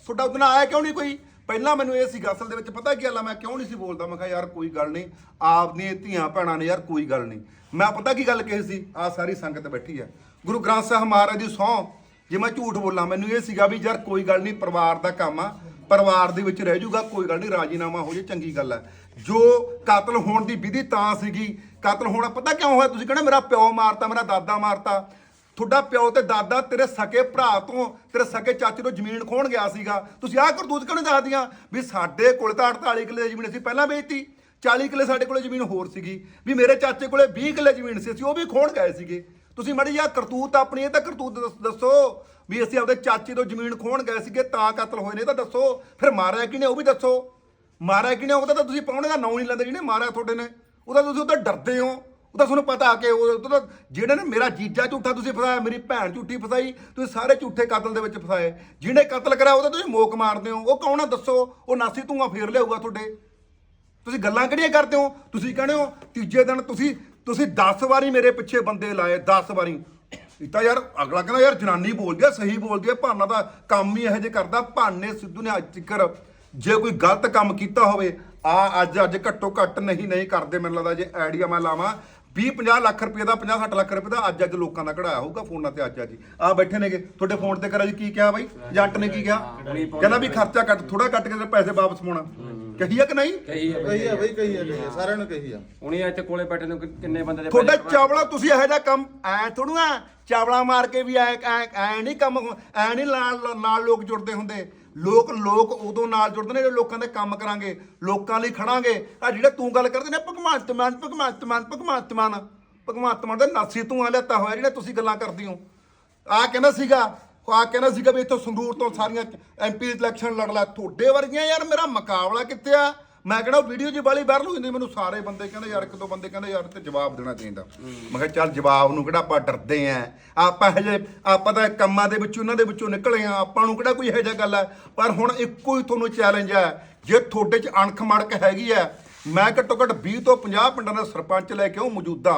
ਤੁਹਾਡਾ ਉਦੋਂ ਆਇਆ ਕਿਉਂ ਨਹੀਂ ਕੋਈ? ਪਹਿਲਾਂ ਮੈਨੂੰ ਇਹ ਸੀਗਾ, ਅਸਲ ਦੇ ਵਿੱਚ ਪਤਾ ਕੀ ਗੱਲ ਆ, ਮੈਂ ਕਿਉਂ ਨਹੀਂ ਸੀ ਬੋਲਦਾ? ਮੈਂ ਕਿਹਾ, ਯਾਰ, ਕੋਈ ਗੱਲ ਨਹੀਂ ਆਪ ਦੀਆਂ ਧੀਆਂ ਭੈਣਾਂ ਨੇ, ਯਾਰ, ਕੋਈ ਗੱਲ ਨਹੀਂ ਮੈਂ, ਪਤਾ ਕੀ ਗੱਲ ਕਹੀ ਸੀ? ਆ ਸਾਰੀ ਸੰਗਤ ਬੈਠੀ ਆ। ਗੁਰੂ ਗ੍ਰੰਥ ਸਾਹਿਬ ਮਹਾਰਾਜ ਦੀ ਸਹੁੰ ਜੇ ਮੈਂ ਝੂਠ ਬੋਲਾਂ, ਮੈਨੂੰ ਇਹ ਸੀਗਾ ਵੀ ਯਾਰ ਕੋਈ ਗੱਲ ਨਹੀਂ, ਪਰਿਵਾਰ ਦਾ ਕੰਮ ਆ, ਪਰਿਵਾਰ ਦੇ ਵਿੱਚ ਰਹਿ ਜਾਊਗਾ ਕੋਈ ਗੱਲ ਨਹੀਂ, ਰਾਜੀਨਾਮਾ ਹੋ ਜੇ, ਚੰਗੀ ਗੱਲ ਹੈ ਜੋ ਕਤਲ ਹੋਣ ਦੀ ਵਿਧੀ ਤਾਂ ਸੀਗੀ, ਕਤਲ ਹੋਣਾ ਪਤਾ ਕਿਉਂ ਹੋਇਆ? ਤੁਸੀਂ ਕਹਿੰਦੇ ਮੇਰਾ ਪਿਓ ਮਾਰਤਾ, ਮੇਰਾ ਦਾਦਾ ਮਾਰਤਾ। ਤੁਹਾਡਾ ਪਿਓ ਤੇ ਦਾਦਾ ਤੇਰੇ ਸਕੇ ਭਰਾ ਤੋਂ, ਤੇਰੇ ਸਕੇ ਚਾਚੇ ਤੋਂ ਜ਼ਮੀਨ ਖੋਣ ਗਿਆ ਸੀਗਾ। ਤੁਸੀਂ ਆਹ ਕਰਤੂਤ ਕਿਉਂ ਨਹੀਂ ਦੱਸਦੀਆਂ? ਵੀ ਸਾਡੇ ਕੋਲ ਤਾਂ 48 ਕਿੱਲੇ ਜ਼ਮੀਨ ਅਸੀਂ ਪਹਿਲਾਂ ਵੇਚਤੀ। 40 ਕਿੱਲੇ ਸਾਡੇ ਕੋਲੇ ਜ਼ਮੀਨ ਹੋਰ ਸੀਗੀ। ਵੀ ਮੇਰੇ ਚਾਚੇ ਕੋਲੇ 20 ਕਿੱਲੇ ਜ਼ਮੀਨ ਸੀ, ਅਸੀਂ ਉਹ ਵੀ ਖੋਣ ਗਏ ਸੀਗੇ। ਤੁਸੀਂ ਮੜੀ ਆ ਕਰਤੂਤ ਆਪਣੀ, ਇਹ ਤਾਂ ਕਰਤੂਤ ਦੱਸ- ਦੱਸੋ ਵੀ ਅਸੀਂ ਆਪਦੇ ਚਾਚੇ ਤੋਂ ਜ਼ਮੀਨ ਖੋਣ ਗਏ ਸੀਗੇ, ਤਾਂ ਕਤਲ ਹੋਏ ਨੇ, ਇਹ ਤਾਂ ਦੱਸੋ। ਫਿਰ ਮਾਰਿਆ ਕਿਹਨੇ, ਉਹ ਵੀ ਦੱਸੋ। ਮਾਰਿਆ ਕਿਹਨੇ ਉਹਦਾ ਤਾਂ ਤੁਸੀਂ ਪਾਉਣੇ ਦਾ ਨਾਂ ਨਹੀਂ ਲੈਂਦੇ ਜਿਹਨੇ ਮਾਰਿਆ ਤੁਹਾਡੇ ਨੇ। ਉਹਦਾ ਤੁਸੀਂ ਉਹਦਾ ਡਰਦੇ ਹੋ। ਉਹਦਾ ਤੁਹਾਨੂੰ ਪਤਾ ਆ ਕਿ ਉਹ ਉਹਦਾ ਜਿਹੜੇ ਨੇ ਮੇਰਾ ਜੀਜਾ ਝੂਠਾ ਤੁਸੀਂ ਫਸਾਇਆ, ਮੇਰੀ ਭੈਣ ਝੂਠੀ ਫਸਾਈ, ਤੁਸੀਂ ਸਾਰੇ ਝੂਠੇ ਕਤਲ ਦੇ ਵਿੱਚ ਫਸਾਏ। ਜਿਹਨੇ ਕਤਲ ਕਰਿਆ ਉਹਦਾ ਤੁਸੀਂ ਮੋਕ ਮਾਰਦੇ ਹੋ। ਉਹ ਕੌਣ ਆ, ਦੱਸੋ। ਉਹ ਨਾਸੀ ਧੂੰਆਂ ਫੇਰ ਲਿਆਊਗਾ ਤੁਹਾਡੇ। ਤੁਸੀਂ ਗੱਲਾਂ ਕਿਹੜੀਆਂ ਕਰਦੇ ਹੋ? ਤੁਸੀਂ ਕਹਿੰਦੇ ਹੋ, ਤੀਜੇ ਦਿਨ ਤੁਸੀਂ ਤੁਸੀਂ 10 ਵਾਰੀ ਮੇਰੇ ਪਿੱਛੇ ਬੰਦੇ ਲਾਏ 10 ਵਾਰੀ। ਇਹ ਤਾਂ ਯਾਰ ਅਗਲਾ ਕਹਿੰਦਾ ਯਾਰ, ਜਨਾਨੀ ਬੋਲਦੀ ਆ, ਸਹੀ ਬੋਲਦੀ ਆ, ਭਾਨਾ ਦਾ ਕੰਮ ਹੀ ਇਹੋ ਜਿਹੇ ਕਰਦਾ, ਭਾਨੇ ਸਿੱਧੂ ਨੇ ਅੱਜ ਤੱਕ ਜੇ ਕੋਈ ਗਲਤ ਕੰਮ ਕੀਤਾ ਹੋਵੇ, ਆ ਅੱਜ ਅੱਜ ਘੱਟੋ ਘੱਟ ਨਹੀਂ ਨਹੀਂ ਕਰਦੇ ਮੈਨੂੰ ਲੱਗਦਾ ਜੇ ਆਈਡੀਆ ਮੈਂ ਲਾਵਾਂ। 20 50 ਲੱਖ ਰੁਪਏ ਦਾ 50 60 ਲੱਖ ਰੁਪਏ ਦਾ ਅੱਜ ਅੱਜ ਲੋਕਾਂ ਦਾ ਕਢਾਇਆ ਹੋਊਗਾ ਫੋਨਾਂ ਤੇ ਅੱਜ ਅੱਜ। ਆ ਬੈਠੇ ਨੇਗੇ, ਤੁਹਾਡੇ ਫੋਨ ਤੇ ਕਰਾ ਜੀ, ਕੀ ਕਿਹਾ ਬਾਈ? ਜੱਟ ਨੇ ਕੀ ਕਿਹਾ? ਕਹਿੰਦਾ ਵੀ ਖਰਚਾ ਘੱਟ ਥੋੜਾ ਘੱਟ ਕੇ ਪੈਸੇ ਵਾਪਸ ਪਾਉਣਾ। ਕਹੀ ਆ ਕਿ ਨਹੀਂ? ਕਹੀ ਆ ਬਈ ਕਹੀ ਆ ਕਹੀ ਆ। ਸਾਰਿਆਂ ਨੂੰ ਕਹੀ ਆ। ਹੁਣੇ ਇੱਥੇ ਕੋਲੇ ਬੈਠੇ ਨੂੰ ਕਿ- ਕਿੰਨੇ ਬੰਦੇ ਦੇ ਤੁਹਾਡਾ ਪੈਸੇ- ਚਾਵਲਾ ਤੁਸੀਂ ਇਹੋ ਜਿਹਾ ਕੰਮ ਐ ਥੋੜੂ ਆ ਚਾਵਲਾ ਮਾਰ ਕੇ ਵੀ ਐ ਐ ਐ ਨਹੀਂ ਕੰਮ ਐ ਨਹੀਂ ਨਾਲ ਨਾਲ ਲੋਕ ਜੁੜਦੇ ਹੁੰਦੇ। ਲੋਕ ਲੋਕ ਉਦੋਂ ਨਾਲ ਜੁੜਦੇ ਨੇ ਜਿਹੜੇ ਲੋਕਾਂ ਦੇ ਕੰਮ ਕਰਾਂਗੇ ਲੋਕਾਂ ਲਈ ਖੜਾਂਗੇ। ਆ ਜਿਹੜੇ ਤੂੰ ਗੱਲ ਕਰਦੇ ਨੇ ਭਗਵੰਤ ਮਾਨ ਭਗਵੰਤ ਮਾਨ ਭਗਵੰਤ ਮਾਨ ਭਗਵੰਤ ਮਾਨ ਦਾ ਨਾਸੀ ਤੂੰ ਆ ਲੈਤਾ ਹੋਇਆ ਜਿਹੜੇ ਤੁਸੀਂ ਗੱਲਾਂ ਕਰਦੇ ਹੋ। ਆ ਕਹਿੰਦਾ ਸੀਗਾ ਆ ਕਹਿੰਦਾ ਸੀਗਾ ਵੀ ਇੱਥੋਂ ਸੰਗਰੂਰ ਤੋਂ ਸਾਰੀਆਂ ਐਮਪੀ ਇਲੈਕਸ਼ਨ ਲੜ ਲੈ। ਤੁਹਾਡੇ ਵਰਗੀਆਂ ਯਾਰ ਮੇਰਾ ਮੁਕਾਬਲਾ ਕਿੱਥੇ ਆ? ਮੈਂ ਕਹਿੰਦਾ ਵੀਡੀਓ ਜੀ ਵਾਲੀ ਵਾਇਰਲ ਹੋ ਜਾਂਦੀ, ਮੈਨੂੰ ਸਾਰੇ ਬੰਦੇ ਕਹਿੰਦੇ ਯਾਰ, ਇੱਕ ਦੋ ਬੰਦੇ ਕਹਿੰਦੇ ਯਾਰ, ਤੇ ਜਵਾਬ ਦੇਣਾ ਚਾਹੀਦਾ। ਮੈਂ ਕਿਹਾ ਚੱਲ ਜਵਾਬ ਨੂੰ ਕਿਹੜਾ ਆਪਾਂ ਡਰਦੇ ਆ? ਆਪਾਂ ਹਜੇ ਆਪਾਂ ਤਾਂ ਕੰਮਾਂ ਦੇ ਵਿੱਚੋਂ, ਉਹਨਾਂ ਦੇ ਵਿੱਚੋਂ ਨਿਕਲੇ ਆ, ਆਪਾਂ ਨੂੰ ਕਿਹੜਾ ਕੋਈ ਇਹੋ ਜਿਹਾ ਗੱਲ ਹੈ ਪਰ ਹੁਣ ਇੱਕੋ ਹੀ ਤੁਹਾਨੂੰ ਚੈਲੰਜ ਹੈ ਜੇ ਤੁਹਾਡੇ 'ਚ ਅਣਖ ਮੜਕ ਹੈਗੀ ਹੈ ਮੈਂ ਘੱਟੋ ਘੱਟ 20 ਤੋਂ 50 ਪਿੰਡਾਂ ਦਾ ਸਰਪੰਚ ਲੈ ਕੇ ਉਹ ਮੌਜੂਦਾ।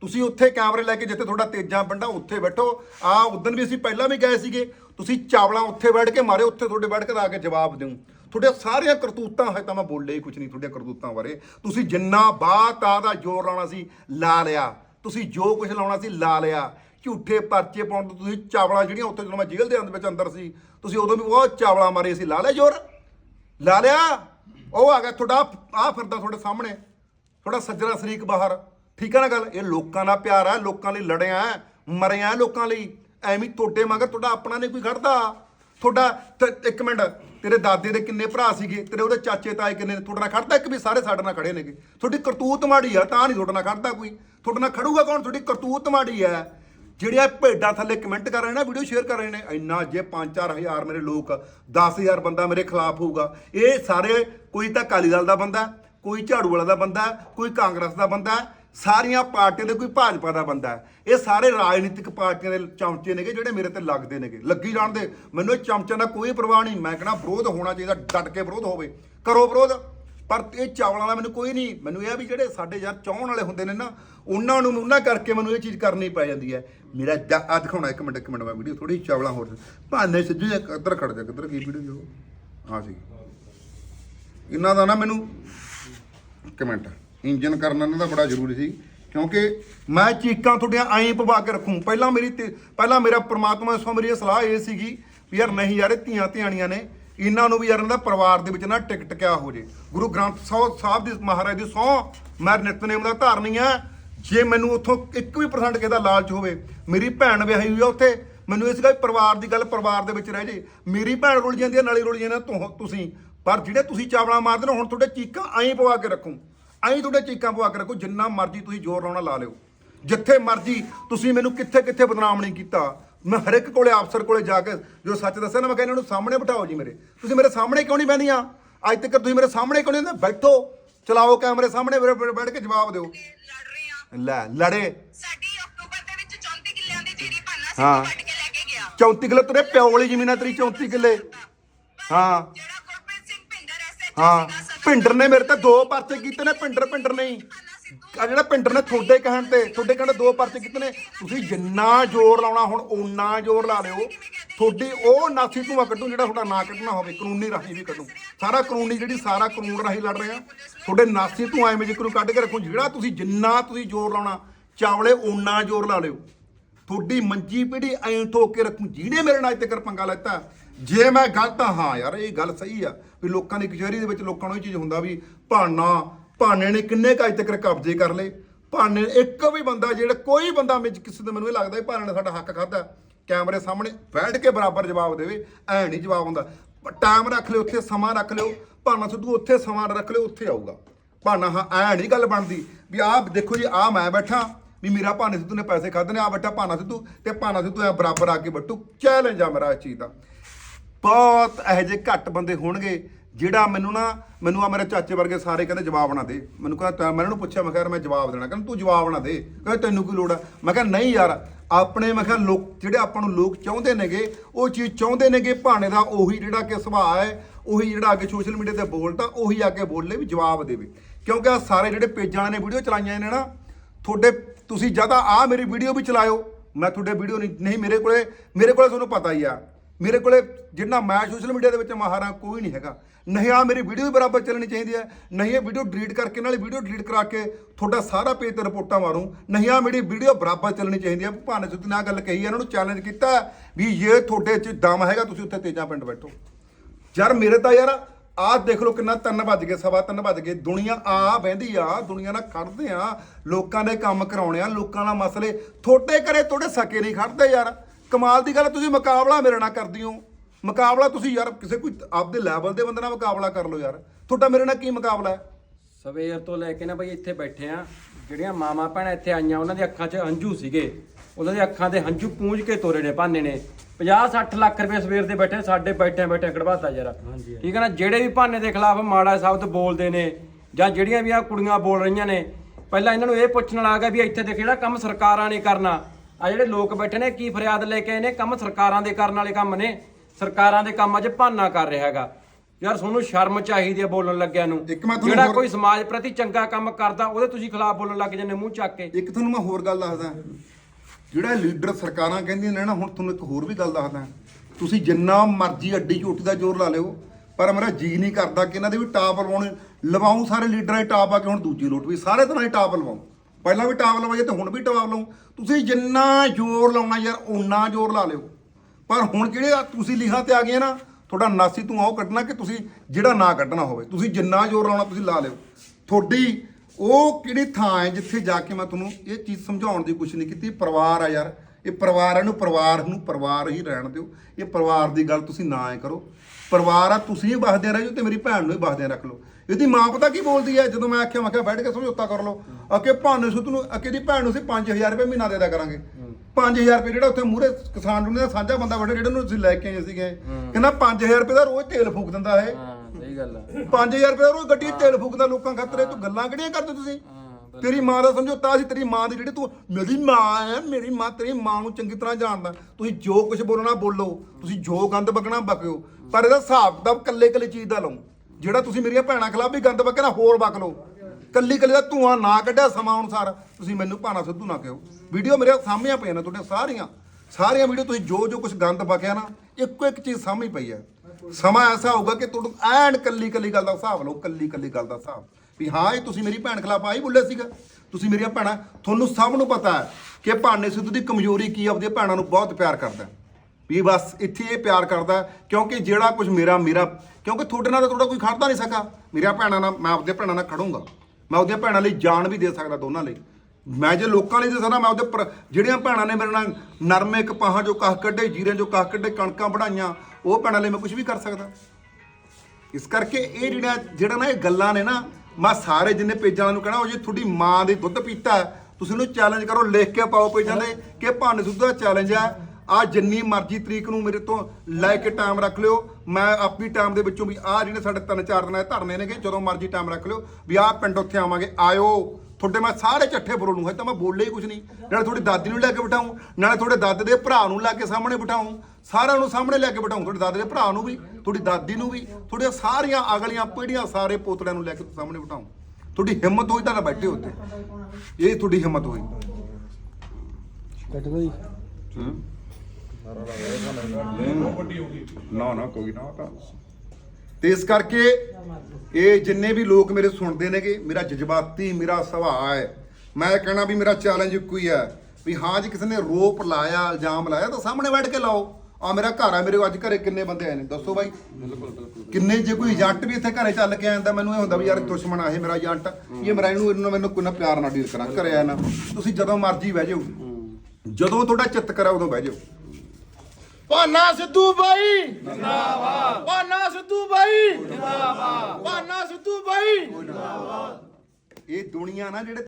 ਤੁਸੀਂ ਉੱਥੇ ਕੈਮਰੇ ਲੈ ਕੇ ਜਿੱਥੇ ਤੁਹਾਡਾ ਤੇਜਾਂ ਪਿੰਡਾ, ਉੱਥੇ ਬੈਠੋ। ਆ ਉਦੋਂ ਵੀ ਅਸੀਂ ਪਹਿਲਾਂ ਵੀ ਗਏ ਸੀਗੇ। ਤੁਸੀਂ ਚਾਵਲਾਂ ਉੱਥੇ ਬੈਠ ਕੇ ਮਾਰੇ ਉੱਥੇ ਤੁਹਾਡੇ ਬੈਠ ਕੇ ਤਾਂ ਆ ਕੇ ਜਵਾਬ ਦਿਓ। ਤੁਹਾਡੇ ਸਾਰੀਆਂ ਕਰਤੂਤਾਂ ਹੈ ਤਾਂ ਮੈਂ ਬੋਲੇ ਹੀ ਕੁਝ ਨਹੀਂ ਤੁਹਾਡੀਆਂ ਕਰਤੂਤਾਂ ਬਾਰੇ। ਤੁਸੀਂ ਜਿੰਨਾ ਬਾਤ ਆ ਦਾ ਜ਼ੋਰ ਲਾਉਣਾ ਸੀ, ਲਾ ਲਿਆ। ਤੁਸੀਂ ਜੋ ਕੁਝ ਲਾਉਣਾ ਸੀ, ਲਾ ਲਿਆ। ਝੂਠੇ ਪਰਚੇ ਪਾਉਣ ਤੋਂ ਤੁਸੀਂ ਚਾਵਲਾਂ ਜਿਹੜੀਆਂ ਉੱਥੇ ਜਦੋਂ ਮੈਂ ਜੇਲ੍ਹ ਦੇ ਅੰਦਰ ਵਿੱਚ ਅੰਦਰ ਸੀ, ਤੁਸੀਂ ਉਦੋਂ ਵੀ ਬਹੁਤ ਚਾਵਲਾਂ ਮਾਰੇ ਸੀ। ਲਾ ਲਿਆ ਜ਼ੋਰ। ਲਾ ਲਿਆ। ਉਹ ਆ ਗਿਆ ਤੁਹਾਡਾ ਆ ਫਿਰਦਾ ਤੁਹਾਡੇ ਸਾਹਮਣੇ। ਤੁਹਾਡਾ ਸੱਜਣਾ ਸ਼ਰੀਕ ਬਾਹਰ। ਠੀਕ ਹੈ ਨਾ ਗੱਲ? ਇਹ ਲੋਕਾਂ ਦਾ ਪਿਆਰ ਹੈ ਲੋਕਾਂ ਲਈ ਲੜਿਆ ਹੈ, ਮਰਿਆ ਹੈ ਲੋਕਾਂ ਲਈ। ਐਵੇਂ ਤੁਹਾਡੇ ਮਗਰ ਤੁਹਾਡਾ ਆਪਣਾ ਨਹੀਂ ਕੋਈ ਖੜਦਾ। ਤੁਹਾਡਾ ਤੇ ਇੱਕ ਮਿੰਟ ਤੇਰੇ ਦਾਦੇ ਦੇ ਕਿੰਨੇ ਭਰਾ ਸੀਗੇ? ਤੇਰੇ ਉਹਦੇ ਚਾਚੇ ਤਾਏ ਕਿੰਨੇ ਨੇ? ਤੁਹਾਡੇ ਨਾਲ ਖੜਦਾ ਇੱਕ ਵੀ? ਸਾਰੇ ਸਾਡੇ ਨਾਲ ਖੜੇ ਨੇਗੇ। ਤੁਹਾਡੀ ਕਰਤੂਤ ਮਾੜੀ ਆ ਤਾਂ ਨਹੀਂ ਤੁਹਾਡੇ ਨਾਲ ਖੜਦਾ ਕੋਈ। ਤੁਹਾਡੇ ਨਾਲ ਖੜੂਗਾ ਕੌਣ? ਤੁਹਾਡੀ ਕਰਤੂਤ ਮਾੜੀ ਹੈ ਜਿਹੜੇ ਭੇਡਾਂ ਥੱਲੇ ਕਮੈਂਟ ਕਰ ਰਹੇ ਨੇ ਵੀਡੀਓ ਸ਼ੇਅਰ ਕਰ ਰਹੇ ਨੇ ਇੰਨਾ ਜੇ 5-4000 ਮੇਰੇ ਲੋਕ 10000 ਬੰਦਾ ਮੇਰੇ ਖਿਲਾਫ ਹੋਊਗਾ। ਇਹ ਸਾਰੇ ਕੋਈ ਤਾਂ ਅਕਾਲੀ ਦਲ ਦਾ ਬੰਦਾ ਕੋਈ ਝਾੜੂ ਵਾਲਾ ਦਾ ਬੰਦਾ ਕੋਈ ਕਾਂਗਰਸ ਦਾ ਬੰਦਾ ਸਾਰੀਆਂ ਪਾਰਟੀਆਂ ਦੇ ਕੋਈ ਭਾਜਪਾ ਦਾ ਬੰਦਾ ਹੈ। ਇਹ ਸਾਰੇ ਰਾਜਨੀਤਿਕ ਪਾਰਟੀਆਂ ਦੇ ਚਮਚੇ ਨੇਗੇ ਜਿਹੜੇ ਮੇਰੇ ਤੇ ਲੱਗਦੇ ਨੇਗੇ। ਲੱਗੀ ਜਾਣ ਦੇ। ਮੈਨੂੰ ਇਹ ਚਮਚਿਆਂ ਦਾ ਕੋਈ ਪਰਵਾਹ ਨਹੀਂ। ਮੈਂ ਕਹਿੰਦਾ ਵਿਰੋਧ ਹੋਣਾ ਚਾਹੀਦਾ। ਡਟ ਕੇ ਵਿਰੋਧ ਹੋਵੇ। ਕਰੋ ਵਿਰੋਧ। ਪਰ ਇਹ ਚਾਵਲਾਂ ਦਾ ਮੈਨੂੰ ਕੋਈ ਨਹੀਂ। ਮੈਨੂੰ ਇਹ ਵੀ ਜਿਹੜੇ ਸਾਡੇ ਯਾਰ ਚਾਹਣ ਵਾਲੇ ਹੁੰਦੇ ਨੇ ਨਾ, ਉਹਨਾਂ ਨੂੰ ਉਹਨਾਂ ਕਰਕੇ ਮੈਨੂੰ ਇਹ ਚੀਜ਼ ਕਰਨੀ ਪੈ ਜਾਂਦੀ ਹੈ। ਮੇਰਾ ਆ ਦਿਖਾਉਣਾ ਇੱਕ ਮਿੰਟ ਇੱਕ ਮਿੰਟ ਮੈਂ ਵੀਡੀਓ ਥੋੜੀ ਚਾਵਲਾਂ ਹੋਰ ਭਾਨੇ ਸਿੱਧੂ ਜਿਹਾ ਕਿੱਧਰ ਖੜ ਜਾ, ਕਿੱਧਰ ਕੀ ਵੀਡੀਓ ਜੋ ਹਾਂ ਸੀ। ਇਹਨਾਂ ਦਾ ਨਾ ਮੈਨੂੰ ਕਮੈਂਟ ਇੰਜਨ ਕਰਨਾ ਇਹਨਾਂ ਦਾ ਬੜਾ ਜ਼ਰੂਰੀ ਸੀ, ਕਿਉਂਕਿ ਮੈਂ ਚੀਕਾਂ ਤੁਹਾਡੀਆਂ ਐਂ ਪਵਾ ਕੇ ਰੱਖੂੰ। ਪਹਿਲਾਂ ਮੇਰੀ ਤੇ- ਪਹਿਲਾਂ ਮੇਰਾ ਪ੍ਰਮਾਤਮਾ ਸੋ ਮੇਰੀ ਇਹ ਸਲਾਹ ਇਹ ਸੀਗੀ ਵੀ ਯਾਰ ਨਹੀਂ ਯਾਰ, ਇਹ ਧੀਆਂ ਧਿਆਣੀਆਂ ਨੇ। ਇਹਨਾਂ ਨੂੰ ਵੀ ਯਾਰ ਇਹਨਾਂ ਦਾ ਪਰਿਵਾਰ ਦੇ ਵਿੱਚ ਨਾ ਟਿਕ ਟਕਿਆ ਹੋ ਜੇ। ਗੁਰੂ ਗ੍ਰੰਥ ਸਾਹਿਬ ਸਾਹਿਬ ਦੀ ਮਹਾਰਾਜ ਦੀ ਸਹੁੰ ਮੈਂ ਨਿਤਨੇਮ ਦਾ ਧਾਰਨੀ ਆ। ਜੇ ਮੈਨੂੰ ਉੱਥੋਂ 1 ਵੀ percent ਕਿਸੇ ਦਾ ਲਾਲਚ ਹੋਵੇ, ਮੇਰੀ ਭੈਣ ਵਿਆਹੀ ਹੋਈ ਆ ਉੱਥੇ, ਮੈਨੂੰ ਇਸ ਗੱਲ ਪਰਿਵਾਰ ਦੀ ਗੱਲ ਪਰਿਵਾਰ ਦੇ ਵਿੱਚ ਰਹਿ ਜੇ। ਮੇਰੀ ਭੈਣ ਰੁਲ ਜਾਂਦੀ ਹੈ ਨਾਲੇ ਰੁਲ ਜਾਂਦੇ ਤੁਹ- ਤੁਸੀਂ। ਪਰ ਜਿਹੜੇ ਤੁਸੀਂ ਚਾਵਲਾਂ ਮਾਰਦੇ ਨੇ, ਹੁਣ ਤੁਹਾਡੇ ਚੀਕਾਂ ਐਂ ਪਵਾ ਕੇ ਰੱਖੂੰ। ਐਂ ਤੁਹਾਡੇ ਚੀਕਾਂ ਪਵਾ ਕੇ ਰੱਖੋ ਜਿੰਨਾ ਮਰਜ਼ੀ ਤੁਸੀਂ ਜ਼ੋਰ ਲਾਉਣਾ ਲਾ ਲਿਓ। ਜਿੱਥੇ ਮਰਜ਼ੀ ਤੁਸੀਂ ਮੈਨੂੰ ਕਿੱਥੇ ਕਿੱਥੇ ਬਦਨਾਮ ਨਹੀਂ ਕੀਤਾ। ਮੈਂ ਹਰ ਇੱਕ ਕੋਲੇ ਅਫਸਰ ਕੋਲੇ ਜਾ ਕੇ ਜੋ ਸੱਚ ਦੱਸਿਆ ਨਾ ਮੈਂ ਕਹਿੰਦਾ ਇਹਨਾਂ ਨੂੰ ਸਾਹਮਣੇ ਬਿਠਾਓ ਜੀ ਮੇਰੇ। ਤੁਸੀਂ ਮੇਰੇ ਸਾਹਮਣੇ ਕਿਉਂ ਨਹੀਂ ਬਹਿੰਦੀਆਂ? ਅੱਜ ਤੱਕ ਤੁਸੀਂ ਮੇਰੇ ਸਾਹਮਣੇ ਕਿਉਂ ਨਹੀਂ ਹੁੰਦੇ? ਬੈਠੋ ਚਲਾਓ ਕੈਮਰੇ ਸਾਹਮਣੇ ਮੇਰੇ ਬੈਠ ਕੇ ਜਵਾਬ ਦਿਓ। ਲੜ ਰਹੇ ਆ ਲੈ ਲੜੇ। ਸਾਡੀ ਅਕਤੂਬਰ ਦੇ ਵਿੱਚ 34 ਕਿੱਲਿਆਂ ਦੀ ਜੀਰੀ ਭਾਨਾ ਹਾਂ। ਸਿੰਘ ਕੱਢ ਕੇ ਲੈ ਕੇ ਗਿਆ। 34 ਕਿੱਲੇ ਤੇਰੇ ਪਿਓ ਵਾਲੀ ਜ਼ਮੀਨ ਆ ਤੇਰੀ 34 ਕਿੱਲੇ। ਹਾਂ ਜਿਹੜਾ ਗੁਰਪ੍ਰੀਤ ਸਿੰਘ ਭਿੰਡਰ ਐਸਐਚ ਹਾਂ ਭਿੰਡਰ ਨੇ ਮੇਰੇ ਤੇ ਦੋ ਪਰਚੇ ਕੀਤੇ ਨੇ ਭਿੰਡਰ ਭਿੰਡਰ ਨੇ ਆ ਜਿਹੜਾ ਭਿੰਡਰ ਨੇ ਤੁਹਾਡੇ ਕਹਿਣ ਤੇ, ਤੁਹਾਡੇ ਕਹਿਣ ਤੇ ਦੋ ਪਰਚੇ ਕੀਤੇ ਨੇ। ਤੁਸੀਂ ਜਿੰਨਾ ਜ਼ੋਰ ਲਾਉਣਾ ਹੁਣ, ਓਨਾ ਜ਼ੋਰ ਲਾ ਲਿਓ। ਤੁਹਾਡੀ ਉਹ ਨਾਸੀ ਧੂਆ ਕੱਢੂ ਜਿਹੜਾ ਤੁਹਾਡਾ ਨਾਂ ਕੱਢਣਾ ਹੋਵੇ, ਕਾਨੂੰਨੀ ਰਾਹੀਂ ਵੀ ਕੱਢੂ। ਸਾਰਾ ਕਾਨੂੰਨੀ ਜਿਹੜੀ, ਸਾਰਾ ਕਾਨੂੰਨ ਰਾਹੀਂ ਲੜ ਰਹੇ ਆ। ਤੁਹਾਡੇ ਨਾਸੀ ਧੂਆ ਐਵੇਂ ਜਿਕਰ ਨੂੰ ਕੱਢ ਕੇ ਰੱਖੋ, ਜਿਹੜਾ ਤੁਸੀਂ ਜਿੰਨਾ ਤੁਸੀਂ ਜ਼ੋਰ ਲਾਉਣਾ, ਚਾਵਲੇ ਓਨਾ ਜ਼ੋਰ ਲਾ ਲਿਓ। ਤੁਹਾਡੀ ਮੰਜੀ ਪੀੜੀ ਐਂ ਠੋਕ ਕੇ ਰੱਖੂ, ਜਿਹਨੇ ਮੇਰੇ ਨਾਲ ਅੱਜ ਤੱਕ ਪੰਗਾ ਲੈਤਾ ਜੇ ਮੈਂ ਗਲਤ ਹਾਂ ਹਾਂ ਯਾਰ, ਇਹ ਗੱਲ ਸਹੀ ਆ ਵੀ ਲੋਕਾਂ ਦੀ ਕਚਹਿਰੀ ਦੇ ਵਿੱਚ ਲੋਕਾਂ ਨੂੰ ਇਹ ਚੀਜ਼ ਹੁੰਦਾ ਵੀ ਭਾਨਾ ਭਾਨੇ ਨੇ ਕਿੰਨੇ ਕੁ ਅੱਜ ਤੱਕ ਕਬਜ਼ੇ ਕਰ ਲਏ। ਭਾਨੇ ਇੱਕ ਵੀ ਬੰਦਾ, ਜਿਹੜਾ ਕੋਈ ਬੰਦਾ ਵਿੱਚ ਕਿਸੇ ਦੇ, ਮੈਨੂੰ ਇਹ ਲੱਗਦਾ ਵੀ ਭਾਨੇ ਨੇ ਸਾਡਾ ਹੱਕ ਖਾਦਾ ਕੈਮਰੇ ਸਾਹਮਣੇ ਬੈਠ ਕੇ ਬਰਾਬਰ ਜਵਾਬ ਦੇਵੇ, ਐ ਨਹੀਂ ਜਵਾਬ ਹੁੰਦਾ। ਟਾਈਮ ਰੱਖ ਲਿਓ ਉੱਥੇ, ਸਮਾਂ ਰੱਖ ਲਿਓ। ਭਾਨਾ ਸਿੱਧੂ ਉੱਥੇ ਸਮਾਂ ਰੱਖ ਲਿਓ, ਉੱਥੇ ਆਊਗਾ। ਭਾਨਾ ਹਾਂ, ਐ ਨਹੀਂ ਗੱਲ ਬਣਦੀ ਵੀ ਆਹ ਦੇਖੋ ਜੀ ਆ ਮੈਂ ਬੈਠਾ, ਵੀ ਮੇਰਾ ਭਾਨੇ ਸਿੱਧੂ ਨੇ ਪੈਸੇ ਖਾਦੇ ਨੇ ਆ ਬੈਠਾ ਭਾਨਾ ਸਿੱਧੂ ਤੇ ਭਾਨਾ ਸਿੱਧੂ ਐ ਬਰਾਬਰ ਆ ਕੇ ਬੱਟੂ ਚੈਲੰਜ ਆ ਮੇਰਾ ਇਸ ਚੀਜ਼ ਦਾ। ਬਹੁਤ ਇਹੋ ਜਿਹੇ ਘੱਟ ਬੰਦੇ ਹੋਣਗੇ ਜਿਹੜਾ ਮੈਨੂੰ ਨਾ, ਮੈਨੂੰ ਆ ਮੇਰੇ ਚਾਚੇ ਵਰਗੇ ਸਾਰੇ ਕਹਿੰਦੇ ਜਵਾਬ ਨਾ ਦੇ। ਮੈਨੂੰ ਕਹਿੰਦਾ ਮੈਂ ਇਹਨਾਂ ਨੂੰ ਪੁੱਛਿਆ, ਮੈਂ ਕਿਹਾ ਯਾਰ ਮੈਂ ਜਵਾਬ ਦੇਣਾ। ਕਹਿੰਦਾ ਤੂੰ ਜਵਾਬ ਨਾ ਦੇ। ਕਹਿੰਦਾ ਤੈਨੂੰ ਕੀ ਲੋੜ ਆ? ਮੈਂ ਕਿਹਾ ਨਹੀਂ ਯਾਰ, ਆਪਣੇ ਮੈਂ ਕਿਹਾ ਲੋਕ, ਜਿਹੜੇ ਆਪਾਂ ਨੂੰ ਲੋਕ ਚਾਹੁੰਦੇ ਨੇਗੇ, ਉਹ ਚੀਜ਼ ਚਾਹੁੰਦੇ ਨੇਗੇ, ਭਾਣੇ ਦਾ ਉਹੀ ਜਿਹੜਾ ਕਿ ਸੁਭਾਅ ਹੈ, ਉਹੀ ਜਿਹੜਾ ਅੱਗੇ ਸੋਸ਼ਲ ਮੀਡੀਆ ਤੇ ਬੋਲਦਾ, ਉਹੀ ਆ ਕੇ ਬੋਲੇ ਵੀ ਜਵਾਬ ਦੇਵੇ। ਕਿਉਂਕਿ ਆ ਸਾਰੇ ਜਿਹੜੇ ਪੇਜਾਂ ਵਾਲੇ ਨੇ ਵੀਡੀਓ ਚਲਾਈਆਂ ਨੇ ਨਾ, ਤੁਹਾਡੇ ਤੁਸੀਂ ਜ਼ਿਆਦਾ ਆ ਮੇਰੀ ਵੀਡੀਓ ਵੀ ਚਲਾਇਓ। ਮੈਂ ਤੁਹਾਡੇ ਵੀਡੀਓ ਨਹੀਂ ਨਹੀਂ ਮੇਰੇ ਕੋਲੇ ਮੇਰੇ ਕੋਲੇ ਤੁਹਾਨੂੰ ਪਤਾ ਹੀ ਆ। ਮੇਰੇ ਕੋਲੇ ਜਿੰਨਾ ਮੈਂ ਸੋਸ਼ਲ ਮੀਡੀਆ ਦੇ ਵਿੱਚ ਮਾਹਰਾਂ ਕੋਈ ਨਹੀਂ ਹੈਗਾ। ਨਹੀਂ ਆ ਮੇਰੀ ਵੀਡੀਓ ਵੀ ਬਰਾਬਰ ਚੱਲਣੀ ਚਾਹੀਦੀ ਹੈ। ਨਹੀਂ ਇਹ ਵੀਡੀਓ ਡਿਲੀਟ ਕਰਕੇ, ਨਾਲੇ ਵੀਡੀਓ ਡਿਲੀਟ ਕਰਾ ਕੇ ਤੁਹਾਡਾ ਸਾਰਾ ਪੇਜ ਤੇ ਰਿਪੋਰਟਾਂ ਮਾਰੂੰ। ਨਹੀਂ ਆ ਮੇਰੀ ਵੀਡੀਓ ਬਰਾਬਰ ਚੱਲਣੀ ਚਾਹੀਦੀ ਹੈ। ਭਾਨੇ ਸੁੱਤ ਨੇ ਆਹ ਗੱਲ ਕਹੀ ਹੈ, ਇਹਨਾਂ ਨੂੰ ਚੈਲੰਜ ਕੀਤਾ ਵੀ ਇਹ ਤੁਹਾਡੇ 'ਚ ਦਮ ਹੈਗਾ, ਤੁਸੀਂ ਉੱਥੇ ਤੇਜਾਂ ਪਿੰਡ ਬੈਠੋ। ਯਾਰ ਮੇਰੇ ਤਾਂ ਯਾਰ ਆਹ ਦੇਖ ਲਓ ਕਿੰਨਾ ਤਿੰਨ ਵੱਜ ਗਏ ਸਵਾ ਤਿੰਨ ਵੱਜ ਗਏ। ਦੁਨੀਆ ਆ ਬਹਿੰਦੀ ਆ, ਦੁਨੀਆ ਨਾਲ ਖੜਦੇ ਆ, ਲੋਕਾਂ ਦੇ ਕੰਮ ਕਰਾਉਣੇ ਆ, ਲੋਕਾਂ ਨਾਲ ਮਸਲੇ ਥੋੜੇ ਘਰੇ ਥੋੜੇ ਸਕੇ ਨਹੀਂ ਖੜਦੇ ਯਾਰ। ਕਮਾਲ ਦੀ ਗੱਲ ਤੁਸੀਂ ਮੁਕਾਬਲਾ ਮੇਰੇ ਨਾਲ ਕਰਦੀ ਹੋ ਮੁਕਾਬਲਾ ਤੁਸੀਂ ਯਾਰ ਕਿਸੇ ਕੋਈ ਆਪਦੇ ਲੈਵਲ ਦੇ ਬੰਦੇ ਨਾਲ ਮੁਕਾਬਲਾ ਕਰ ਲਓ ਯਾਰ। ਤੁਹਾਡਾ ਮੇਰੇ ਨਾਲ ਕੀ ਮੁਕਾਬਲਾ ਹੈ? ਸਵੇਰ ਤੋਂ ਲੈ ਕੇ ਨਾ ਬਈ ਇੱਥੇ ਬੈਠੇ ਆ ਜਿਹੜੀਆਂ ਮਾਮਾ ਭੈਣਾਂ ਇੱਥੇ ਆਈਆਂ ਉਹਨਾਂ ਦੀ ਅੱਖਾਂ 'ਚ ਹੰਝੂ ਸੀਗੇ। ਉਹਨਾਂ ਦੀ ਅੱਖਾਂ ਦੇ ਹੰਝੂ ਪੂੰਝ ਕੇ ਤੋਰੇ ਨੇ ਭਾਨੇ ਨੇ। 50 60 ਲੱਖ ਰੁਪਏ ਸਵੇਰ ਦੇ ਬੈਠੇ ਸਾਡੇ ਬੈਠੇ ਬੈਠੇ ਕਢਵਾਤਾ ਜਰਾ ਠੀਕ ਹੈ ਨਾ ਜਿਹੜੇ ਵੀ ਭਾਨੇ ਦੇ ਖਿਲਾਫ ਮਾੜਾ ਸ਼ਬਦ ਬੋਲਦੇ ਨੇ ਜਾਂ ਜਿਹੜੀਆਂ ਵੀ ਆ ਕੁੜੀਆਂ ਬੋਲ ਰਹੀਆਂ ਨੇ ਪਹਿਲਾਂ ਇਹਨਾਂ ਨੂੰ ਇਹ ਪੁੱਛਣ ਵਾਲਾ ਗਿਆ ਵੀ ਇੱਥੇ ਦੇ ਕਿਹੜਾ ਕੰਮ ਸਰਕਾਰਾਂ ਨੇ ਕਰਨਾ। ਆ ਜਿਹੜੇ ਲੋਕ ਬੈਠੇ ਨੇ ਕੀ ਫਰਿਆਦ ਲੈ ਕੇ ਆਏ ਨੇ? ਕੰਮ ਸਰਕਾਰਾਂ ਦੇ ਕਰਨ ਵਾਲੇ ਕੰਮ ਨੇ। ਸਰਕਾਰਾਂ ਦੇ ਕੰਮ 'ਚ ਭਾਨਾ ਕਰ ਰਿਹਾ ਹੈਗਾ। ਯਾਰ ਤੁਹਾਨੂੰ ਸ਼ਰਮ ਚਾਹੀਦੀ ਹੈ ਬੋਲਣ ਲੱਗਿਆਂ ਨੂੰ। ਇੱਕ ਮੈਂ ਤੁਹਾਨੂੰ ਜਿਹੜਾ ਹੋਰ- ਕੋਈ ਸਮਾਜ ਪ੍ਰਤੀ ਚੰਗਾ ਕੰਮ ਕਰਦਾ ਉਹਦੇ ਤੁਸੀਂ ਖਿਲਾਫ ਬੋਲਣ ਲੱਗ ਜਾਂਦੇ ਮੂੰਹ ਚੱਕ ਕੇ। ਇੱਕ ਤੁਹਾਨੂੰ ਮੈਂ ਹੋਰ ਗੱਲ ਦੱਸਦਾ। ਜਿਹੜਾ ਲੀਡਰ ਸਰਕਾਰਾਂ ਕਹਿੰਦੀਆਂ ਨੇ ਨਾ ਹੁਣ ਤੁਹਾਨੂੰ ਇੱਕ ਹੋਰ ਵੀ ਗੱਲ ਦੱਸਦਾ। ਤੁਸੀਂ ਜਿੰਨਾ ਮਰਜ਼ੀ ਅੱਡੀ ਝੋਟੀ ਦਾ ਜ਼ੋਰ ਲਾ ਲਿਓ ਪਰ ਮੇਰਾ ਜੀ ਨਹੀਂ ਕਰਦਾ ਕਿ ਇਹਨਾਂ ਦੇ ਵੀ ਟਾਪ ਲਵਾਉਣ। ਲਵਾਉਂ ਸਾਰੇ ਲੀਡਰਾਂ ਦੇ ਟਾਪ ਆ ਕੇ ਹੁਣ ਦੂਜੀ ਲੋਟ ਵੀ ਸਾਰੇ ਤਰ੍ਹਾਂ ਦੇ ਟਾਪ ਲਵਾਉਂ ਪਹਿਲਾਂ ਵੀ ਟਾਪ ਲਵਾਈਏ ਤੇ ਹੁਣ ਵੀ ਟਾਪ ਲਵਾਉਂ ਤੁਸੀਂ ਜਿੰਨਾ ਜ਼ੋਰ ਲਾਉਣਾ ਯਾਰ, ਓਨਾ ਜ਼ੋਰ ਲਾ ਲਿਓ। ਪਰ ਹੁਣ ਕਿਹੜੇ ਤੁਸੀਂ ਲਿਖਾਂ ਤੇ ਆ ਗਏ ਨਾ, ਤੁਹਾਡਾ ਨਾਸੀ ਤੂੰ ਆਓ ਕੱਢਣਾ ਕਿ ਤੁਸੀਂ ਜਿਹੜਾ ਨਾ ਕੱਢਣਾ ਹੋਵੇ। ਤੁਸੀਂ ਜਿੰਨਾ ਜ਼ੋਰ ਲਾਉਣਾ, ਤੁਸੀਂ ਲਾ ਲਿਓ। ਤੁਹਾਡੀ ਉਹ ਕਿਹੜੀ ਥਾਂ ਹੈ ਜਿੱਥੇ ਜਾ ਕੇ ਮੈਂ ਤੁਹਾਨੂੰ ਇਹ ਚੀਜ਼ ਸਮਝਾਉਣ ਦੀ ਕੋਸ਼ਿਸ਼ ਨਹੀਂ ਕੀਤੀ। ਪਰਿਵਾਰ ਆ ਯਾਰ ਇਹ ਪਰਿਵਾਰ ਇਹਨੂੰ ਪਰਿਵਾਰ ਨੂੰ ਪਰਿਵਾਰ ਹੀ ਰਹਿਣ ਦਿਓ। ਇਹ ਪਰਿਵਾਰ ਦੀ ਗੱਲ ਤੁਸੀਂ ਨਾ ਐ ਕਰੋ। ਪਰਿਵਾਰ ਆ ਤੁਸੀਂ ਹੀ ਬਸਦੇ ਰਹਿ ਜਾਓ ਤੇ ਮੇਰੀ ਭੈਣ ਨੂੰ ਹੀ ਬਸਦੇ ਰੱਖ ਲਓ। ਇਹਦੀ ਮਾਂ ਪਤਾ ਕੀ ਬੋਲਦੀ ਹੈ? ਜਦੋਂ ਮੈਂ ਆਖਿਆ ਮੈਂ ਕਿਹਾ ਬੈਠ ਕੇ ਸਮਝੌਤਾ ਕਰ ਲਓ। ਅਕੇ ਭਾਨੇ ਸੁੱਤ ਨੂੰ ਅਕੇ ਦੀ ਭੈਣ ਨੂੰ ਅਸੀਂ 5000 ਰੁਪਏ ਮਹੀਨਾ ਦੇ ਦਿਆ ਕਰਾਂਗੇ। 5000 ਰੁਪਏ ਜਿਹੜਾ ਉੱਥੇ ਮੂਰੇ ਕਿਸਾਨ ਨੂੰ ਦਾ ਸਾਂਝਾ ਬੰਦਾ ਵੱਡੇ ਜਿਹੜੇ ਨੂੰ ਤੁਸੀਂ ਲੈ ਕੇ ਆਏ ਸੀਗੇ। ਕਹਿੰਦਾ 5000 ਰੁਪਏ ਦਾ ਰੋਜ਼ ਤੇਲ ਫੂਕ ਦਿੰਦਾ ਇਹ। ਹਾਂ ਸਹੀ ਗੱਲ ਆ। 5000 ਰੁਪਏ ਦਾ ਰੋਜ਼ ਗੱਡੀ ਤੇਲ ਫੂਕਦਾ ਲੋਕਾਂ ਖਾਤਰ ਇਹ ਤੂੰ ਗੱਲਾਂ ਕਿਹੜੀਆਂ ਕਰਦੇ ਤੁਸੀਂ? ਹਾਂ ਤੇਰੀ ਮਾਂ ਦਾ ਸਮਝੌਤਾ ਸੀ ਤੇਰੀ ਮਾਂ ਦੀ ਜਿਹੜੀ ਤੂੰ ਮੇਰੀ ਮਾਂ ਹੈ ਮੇਰੀ ਮਾਂ ਤੇਰੀ ਮਾਂ ਨੂੰ ਚੰਗੀ ਤਰ੍ਹਾਂ ਜਾਣਦਾ। ਤੁਸੀਂ ਜੋ ਕੁਝ ਬੋਲਣਾ ਬੋਲੋ ਤੁਸੀਂ ਜੋ ਗੰਦ ਬਕਣਾ ਬਕਿਓ ਪਰ ਇਹਦਾ ਹਿਸਾਬ ਦਾ ਕੱਲੇ ਕੱਲੇ ਚੀਜ਼ ਦਾ ਲਓ। ਜਿਹੜਾ ਤੁਸੀਂ ਮੇਰੀਆਂ ਭੈਣਾਂ ਖਿਲਾਫ ਵੀ ਗੰਦ ਬਕਣਾ ਹੋਰ ਬਕ ਲਓ। ਕੱਲੀ ਕੱਲੀ ਦਾ ਧੂਆਂ ਨਾ ਕੱਢਿਆ ਸਮਾਂ ਅਨੁਸਾਰ ਤੁਸੀਂ ਮੈਨੂੰ ਭਾਣਾ ਸਿੱਧੂ ਨਾ ਕਹੋ ਵੀਡੀਓ ਮੇਰੇ ਸਾਹਮਣੇ ਪਈਆਂ ਨੇ ਤੁਹਾਡੇ ਸਾਰੀਆਂ। ਸਾਰੀਆਂ ਵੀਡੀਓ ਤੁਸੀਂ ਜੋ ਜੋ ਕੁਝ ਗੰਦ ਬਕਿਆ ਨਾ ਇੱਕੋ ਇੱਕ ਚੀਜ਼ ਸਾਹਮਣੇ ਪਈ ਹੈ। ਸਮਾਂ ਐਸਾ ਹੋਊਗਾ ਕਿ ਤੁਹਾਨੂੰ ਐਨ ਕੱਲੀ ਕੱਲੀ ਗੱਲ ਦਾ ਹਿਸਾਬ ਲਓ ਕੱਲੀ ਕੱਲੀ ਗੱਲ ਦਾ ਹਿਸਾਬ। ਵੀ ਹਾਂ, ਇਹ ਤੁਸੀਂ ਮੇਰੀ ਭੈਣ ਖਿਲਾਫ ਆਈ ਬੋਲਿਆ ਸੀਗਾ। ਤੁਸੀਂ ਮੇਰੀਆਂ ਭੈਣਾਂ, ਤੁਹਾਨੂੰ ਸਭ ਨੂੰ ਪਤਾ ਹੈ ਕਿ ਭਾਨੇ ਸਿੱਧੂ ਦੀ ਕਮਜ਼ੋਰੀ ਕੀ ਹੈ ਭੈਣਾਂ ਨੂੰ ਬਹੁਤ ਪਿਆਰ ਕਰਦਾ ਵੀ ਬਸ ਇੱਥੇ ਇਹ ਪਿਆਰ ਕਰਦਾ ਕਿਉਂਕਿ ਜਿਹੜਾ ਕੁਝ ਮੇਰਾ ਮੇਰਾ, ਕਿਉਂਕਿ ਤੁਹਾਡੇ ਨਾਲ ਤਾਂ ਤੁਹਾਡਾ ਕੋਈ ਖੜਦਾ ਨਹੀਂ ਸਕਾ ਮੇਰੀਆਂ ਭੈਣਾਂ ਨਾਲ, ਮੈਂ ਆਪਣੀਆਂ ਭੈਣਾਂ ਨਾਲ ਖੜੂੰਗਾ। ਮੈਂ ਆਪਣੀਆਂ ਭੈਣਾਂ ਲਈ ਜਾਨ ਵੀ ਦੇ ਸਕਦਾ ਦੋਨਾਂ ਲਈ। ਮੈਂ ਜੇ ਲੋਕਾਂ ਲਈ ਦੇ ਸਕਦਾ, ਮੈਂ ਉਹਦੇ ਪਰ ਜਿਹੜੀਆਂ ਭੈਣਾਂ ਨੇ ਮੇਰੇ ਨਾਲ ਨਰਮੇ ਕਪਾਹਾਂ ਜੋ ਕਾਹ ਕੱਢੇ ਜੀਰੇ ਜੋ ਕਾਹ ਕੱਢੇ, ਕਣਕਾਂ ਬਣਾਈਆਂ, ਉਹ ਭੈਣਾਂ ਲਈ ਮੈਂ ਕੁਝ ਵੀ ਕਰ ਸਕਦਾ। ਇਸ ਕਰਕੇ ਇਹ ਜਿਹੜਾ ਜਿਹੜਾ ਨਾ ਇਹ ਗੱਲਾਂ ਨੇ ਨਾ ਮੈਂ ਸਾਰੇ ਜਿੰਨੇ ਪੇਜਾਂ ਵਾਲਿਆਂ ਨੂੰ ਕਹਿਣਾ, ਉਹ ਜੇ ਤੁਹਾਡੀ ਮਾਂ ਦੇ ਦੁੱਧ ਪੀਤਾ ਤੁਸੀਂ ਉਹਨੂੰ ਚੈਲੰਜ ਕਰੋ, ਲਿਖ ਕੇ ਪਾਓ ਪੇਜਾਂ ਦੇ ਕਿ ਭਾਨ ਸੁੱਧ ਦਾ ਚੈਲੰਜ ਆ ਆ ਜਿੰਨੀ ਮਰਜ਼ੀ ਤਰੀਕ ਨੂੰ ਮੇਰੇ ਤੋਂ ਲੈ ਕੇ ਟਾਈਮ ਰੱਖ ਲਿਓ। ਮੈਂ ਆਪਣੀ ਟਾਈਮ ਦੇ ਵਿੱਚੋਂ ਵੀ ਆ ਜਿਹੜੇ ਸਾਡੇ ਤਿੰਨ ਚਾਰ ਦਿਨਾਂ ਦੇ ਧਰਨੇ ਨੇਗੇ, ਜਦੋਂ ਮਰਜ਼ੀ ਟਾਈਮ ਰੱਖ ਲਿਓ। ਵੀ ਆਹ ਪਿੰਡ ਉੱਥੇ ਆਵਾਂਗੇ, ਆਇਓ। ਤੁਹਾਡੇ ਮੈਂ ਸਾਰੇ ਚੱਠੇ ਬੋਲ ਨੂੰ ਹੈ ਤਾਂ ਮੈਂ ਬੋਲੇ ਹੀ ਕੁਝ ਨਹੀਂ। ਨਾਲੇ ਤੁਹਾਡੀ ਦਾਦੀ ਨੂੰ ਲੈ ਕੇ ਬਿਠਾਉਂ ਨਾਲੇ ਤੁਹਾਡੇ ਦਾਦੇ ਦੇ ਭਰਾ ਨੂੰ ਲੈ ਕੇ ਸਾਹਮਣੇ ਬਿਠਾਉਂ ਸਾਰਿਆਂ ਨੂੰ ਸਾਹਮਣੇ ਲੈ ਕੇ ਬਿਠਾਉਂ ਤੁਹਾਡੇ ਦਾਦੇ ਦੇ ਭਰਾ ਨੂੰ ਵੀ ਤੁਹਾਡੀ ਦਾਦੀ ਨੂੰ ਵੀ ਤੁਹਾਡੀਆਂ ਸਾਰੀਆਂ ਅਗਲੀਆਂ ਪੀੜ੍ਹੀਆਂ ਸਾਰੇ ਪੋਤੜਿਆਂ ਨੂੰ ਲੈ ਕੇ ਸਾਹਮਣੇ ਬਿਠਾਉਂ ਤੁਹਾਡੀ ਹਿੰਮਤ ਹੋਈ ਤਾਂ ਨਾ ਬੈਠੇ ਉੱਤੇ। ਇਹ ਤੁਹਾਡੀ ਹਿੰਮਤ ਹੋਈ। ਕੱਟ ਗਈ ਨਾ ਨਾ ਕੋਈ ਨਾ ਤਾਂ। ਤੇ ਇਸ ਕਰਕੇ ਇਹ ਜਿੰਨੇ ਵੀ ਲੋਕ ਮੇਰੇ ਸੁਣਦੇ ਨੇਗੇ ਮੇਰਾ ਜਜ਼ਬਾਤੀ ਮੇਰਾ ਸੁਭਾਅ ਹੈ। ਮੈਂ ਕਹਿਣਾ ਵੀ ਮੇਰਾ ਚੈਲੰਜ ਇੱਕੋ ਹੀ ਹੈ ਵੀ ਹਾਂ ਜੇ ਕਿਸੇ ਨੇ ਰੋਪ ਲਾਇਆ ਇਲਜ਼ਾਮ ਲਾਇਆ ਤਾਂ ਸਾਹਮਣੇ ਬੈਠ ਕੇ ਲਾਓ। ਆ ਮੇਰਾ ਘਰ ਹੈ ਮੇਰੇ ਕੋਲ ਅੱਜ ਘਰੇ ਕਿੰਨੇ ਬੰਦੇ ਆਏ ਨੇ? ਦੱਸੋ ਬਾਈ। ਕਿੰਨੇ ਜੇ ਕੋਈ ਏਜੰਟ ਵੀ ਇੱਥੇ ਘਰੇ ਚੱਲ ਕੇ ਆਇਆ ਮੈਂ ਇਹ ਹੁੰਦਾ ਵੀ ਯਾਰ ਦੁਸ਼ਮਣ ਆ ਇਹ ਮੇਰਾ ਏਜੰਟ ਇਹ ਮੇਰਾ ਇਹਨੂੰ ਇਹਨੂੰ ਮੈਨੂੰ ਕੋਈ ਨਾ ਪਿਆਰ ਨਾਲ ਡੀਲ ਕਰਾਂ ਘਰੇ ਆਇਆ ਨਾ। ਤੁਸੀਂ ਜਦੋਂ ਮਰਜ਼ੀ ਬਹਿ ਜਾਓ। ਜਦੋਂ ਤੁਹਾਡਾ ਚਿੱਤ ਕਰਾ ਉਦੋਂ ਬਹਿ ਜਾਓ। ਭਾਨਾ ਸਿੱਧੂ ਬਾਈ। ਜਿੰਦਾਬਾਦ। ਭਾਨਾ ਸਿੱਧੂ ਬਾਈ। ਜਿੰਦਾਬਾਦ। ਭਾਨਾ ਸਿੱਧੂ ਬਾਈ। ਇਹ ਦੁਨੀਆ ਨਾ ਜਿਹੜੇ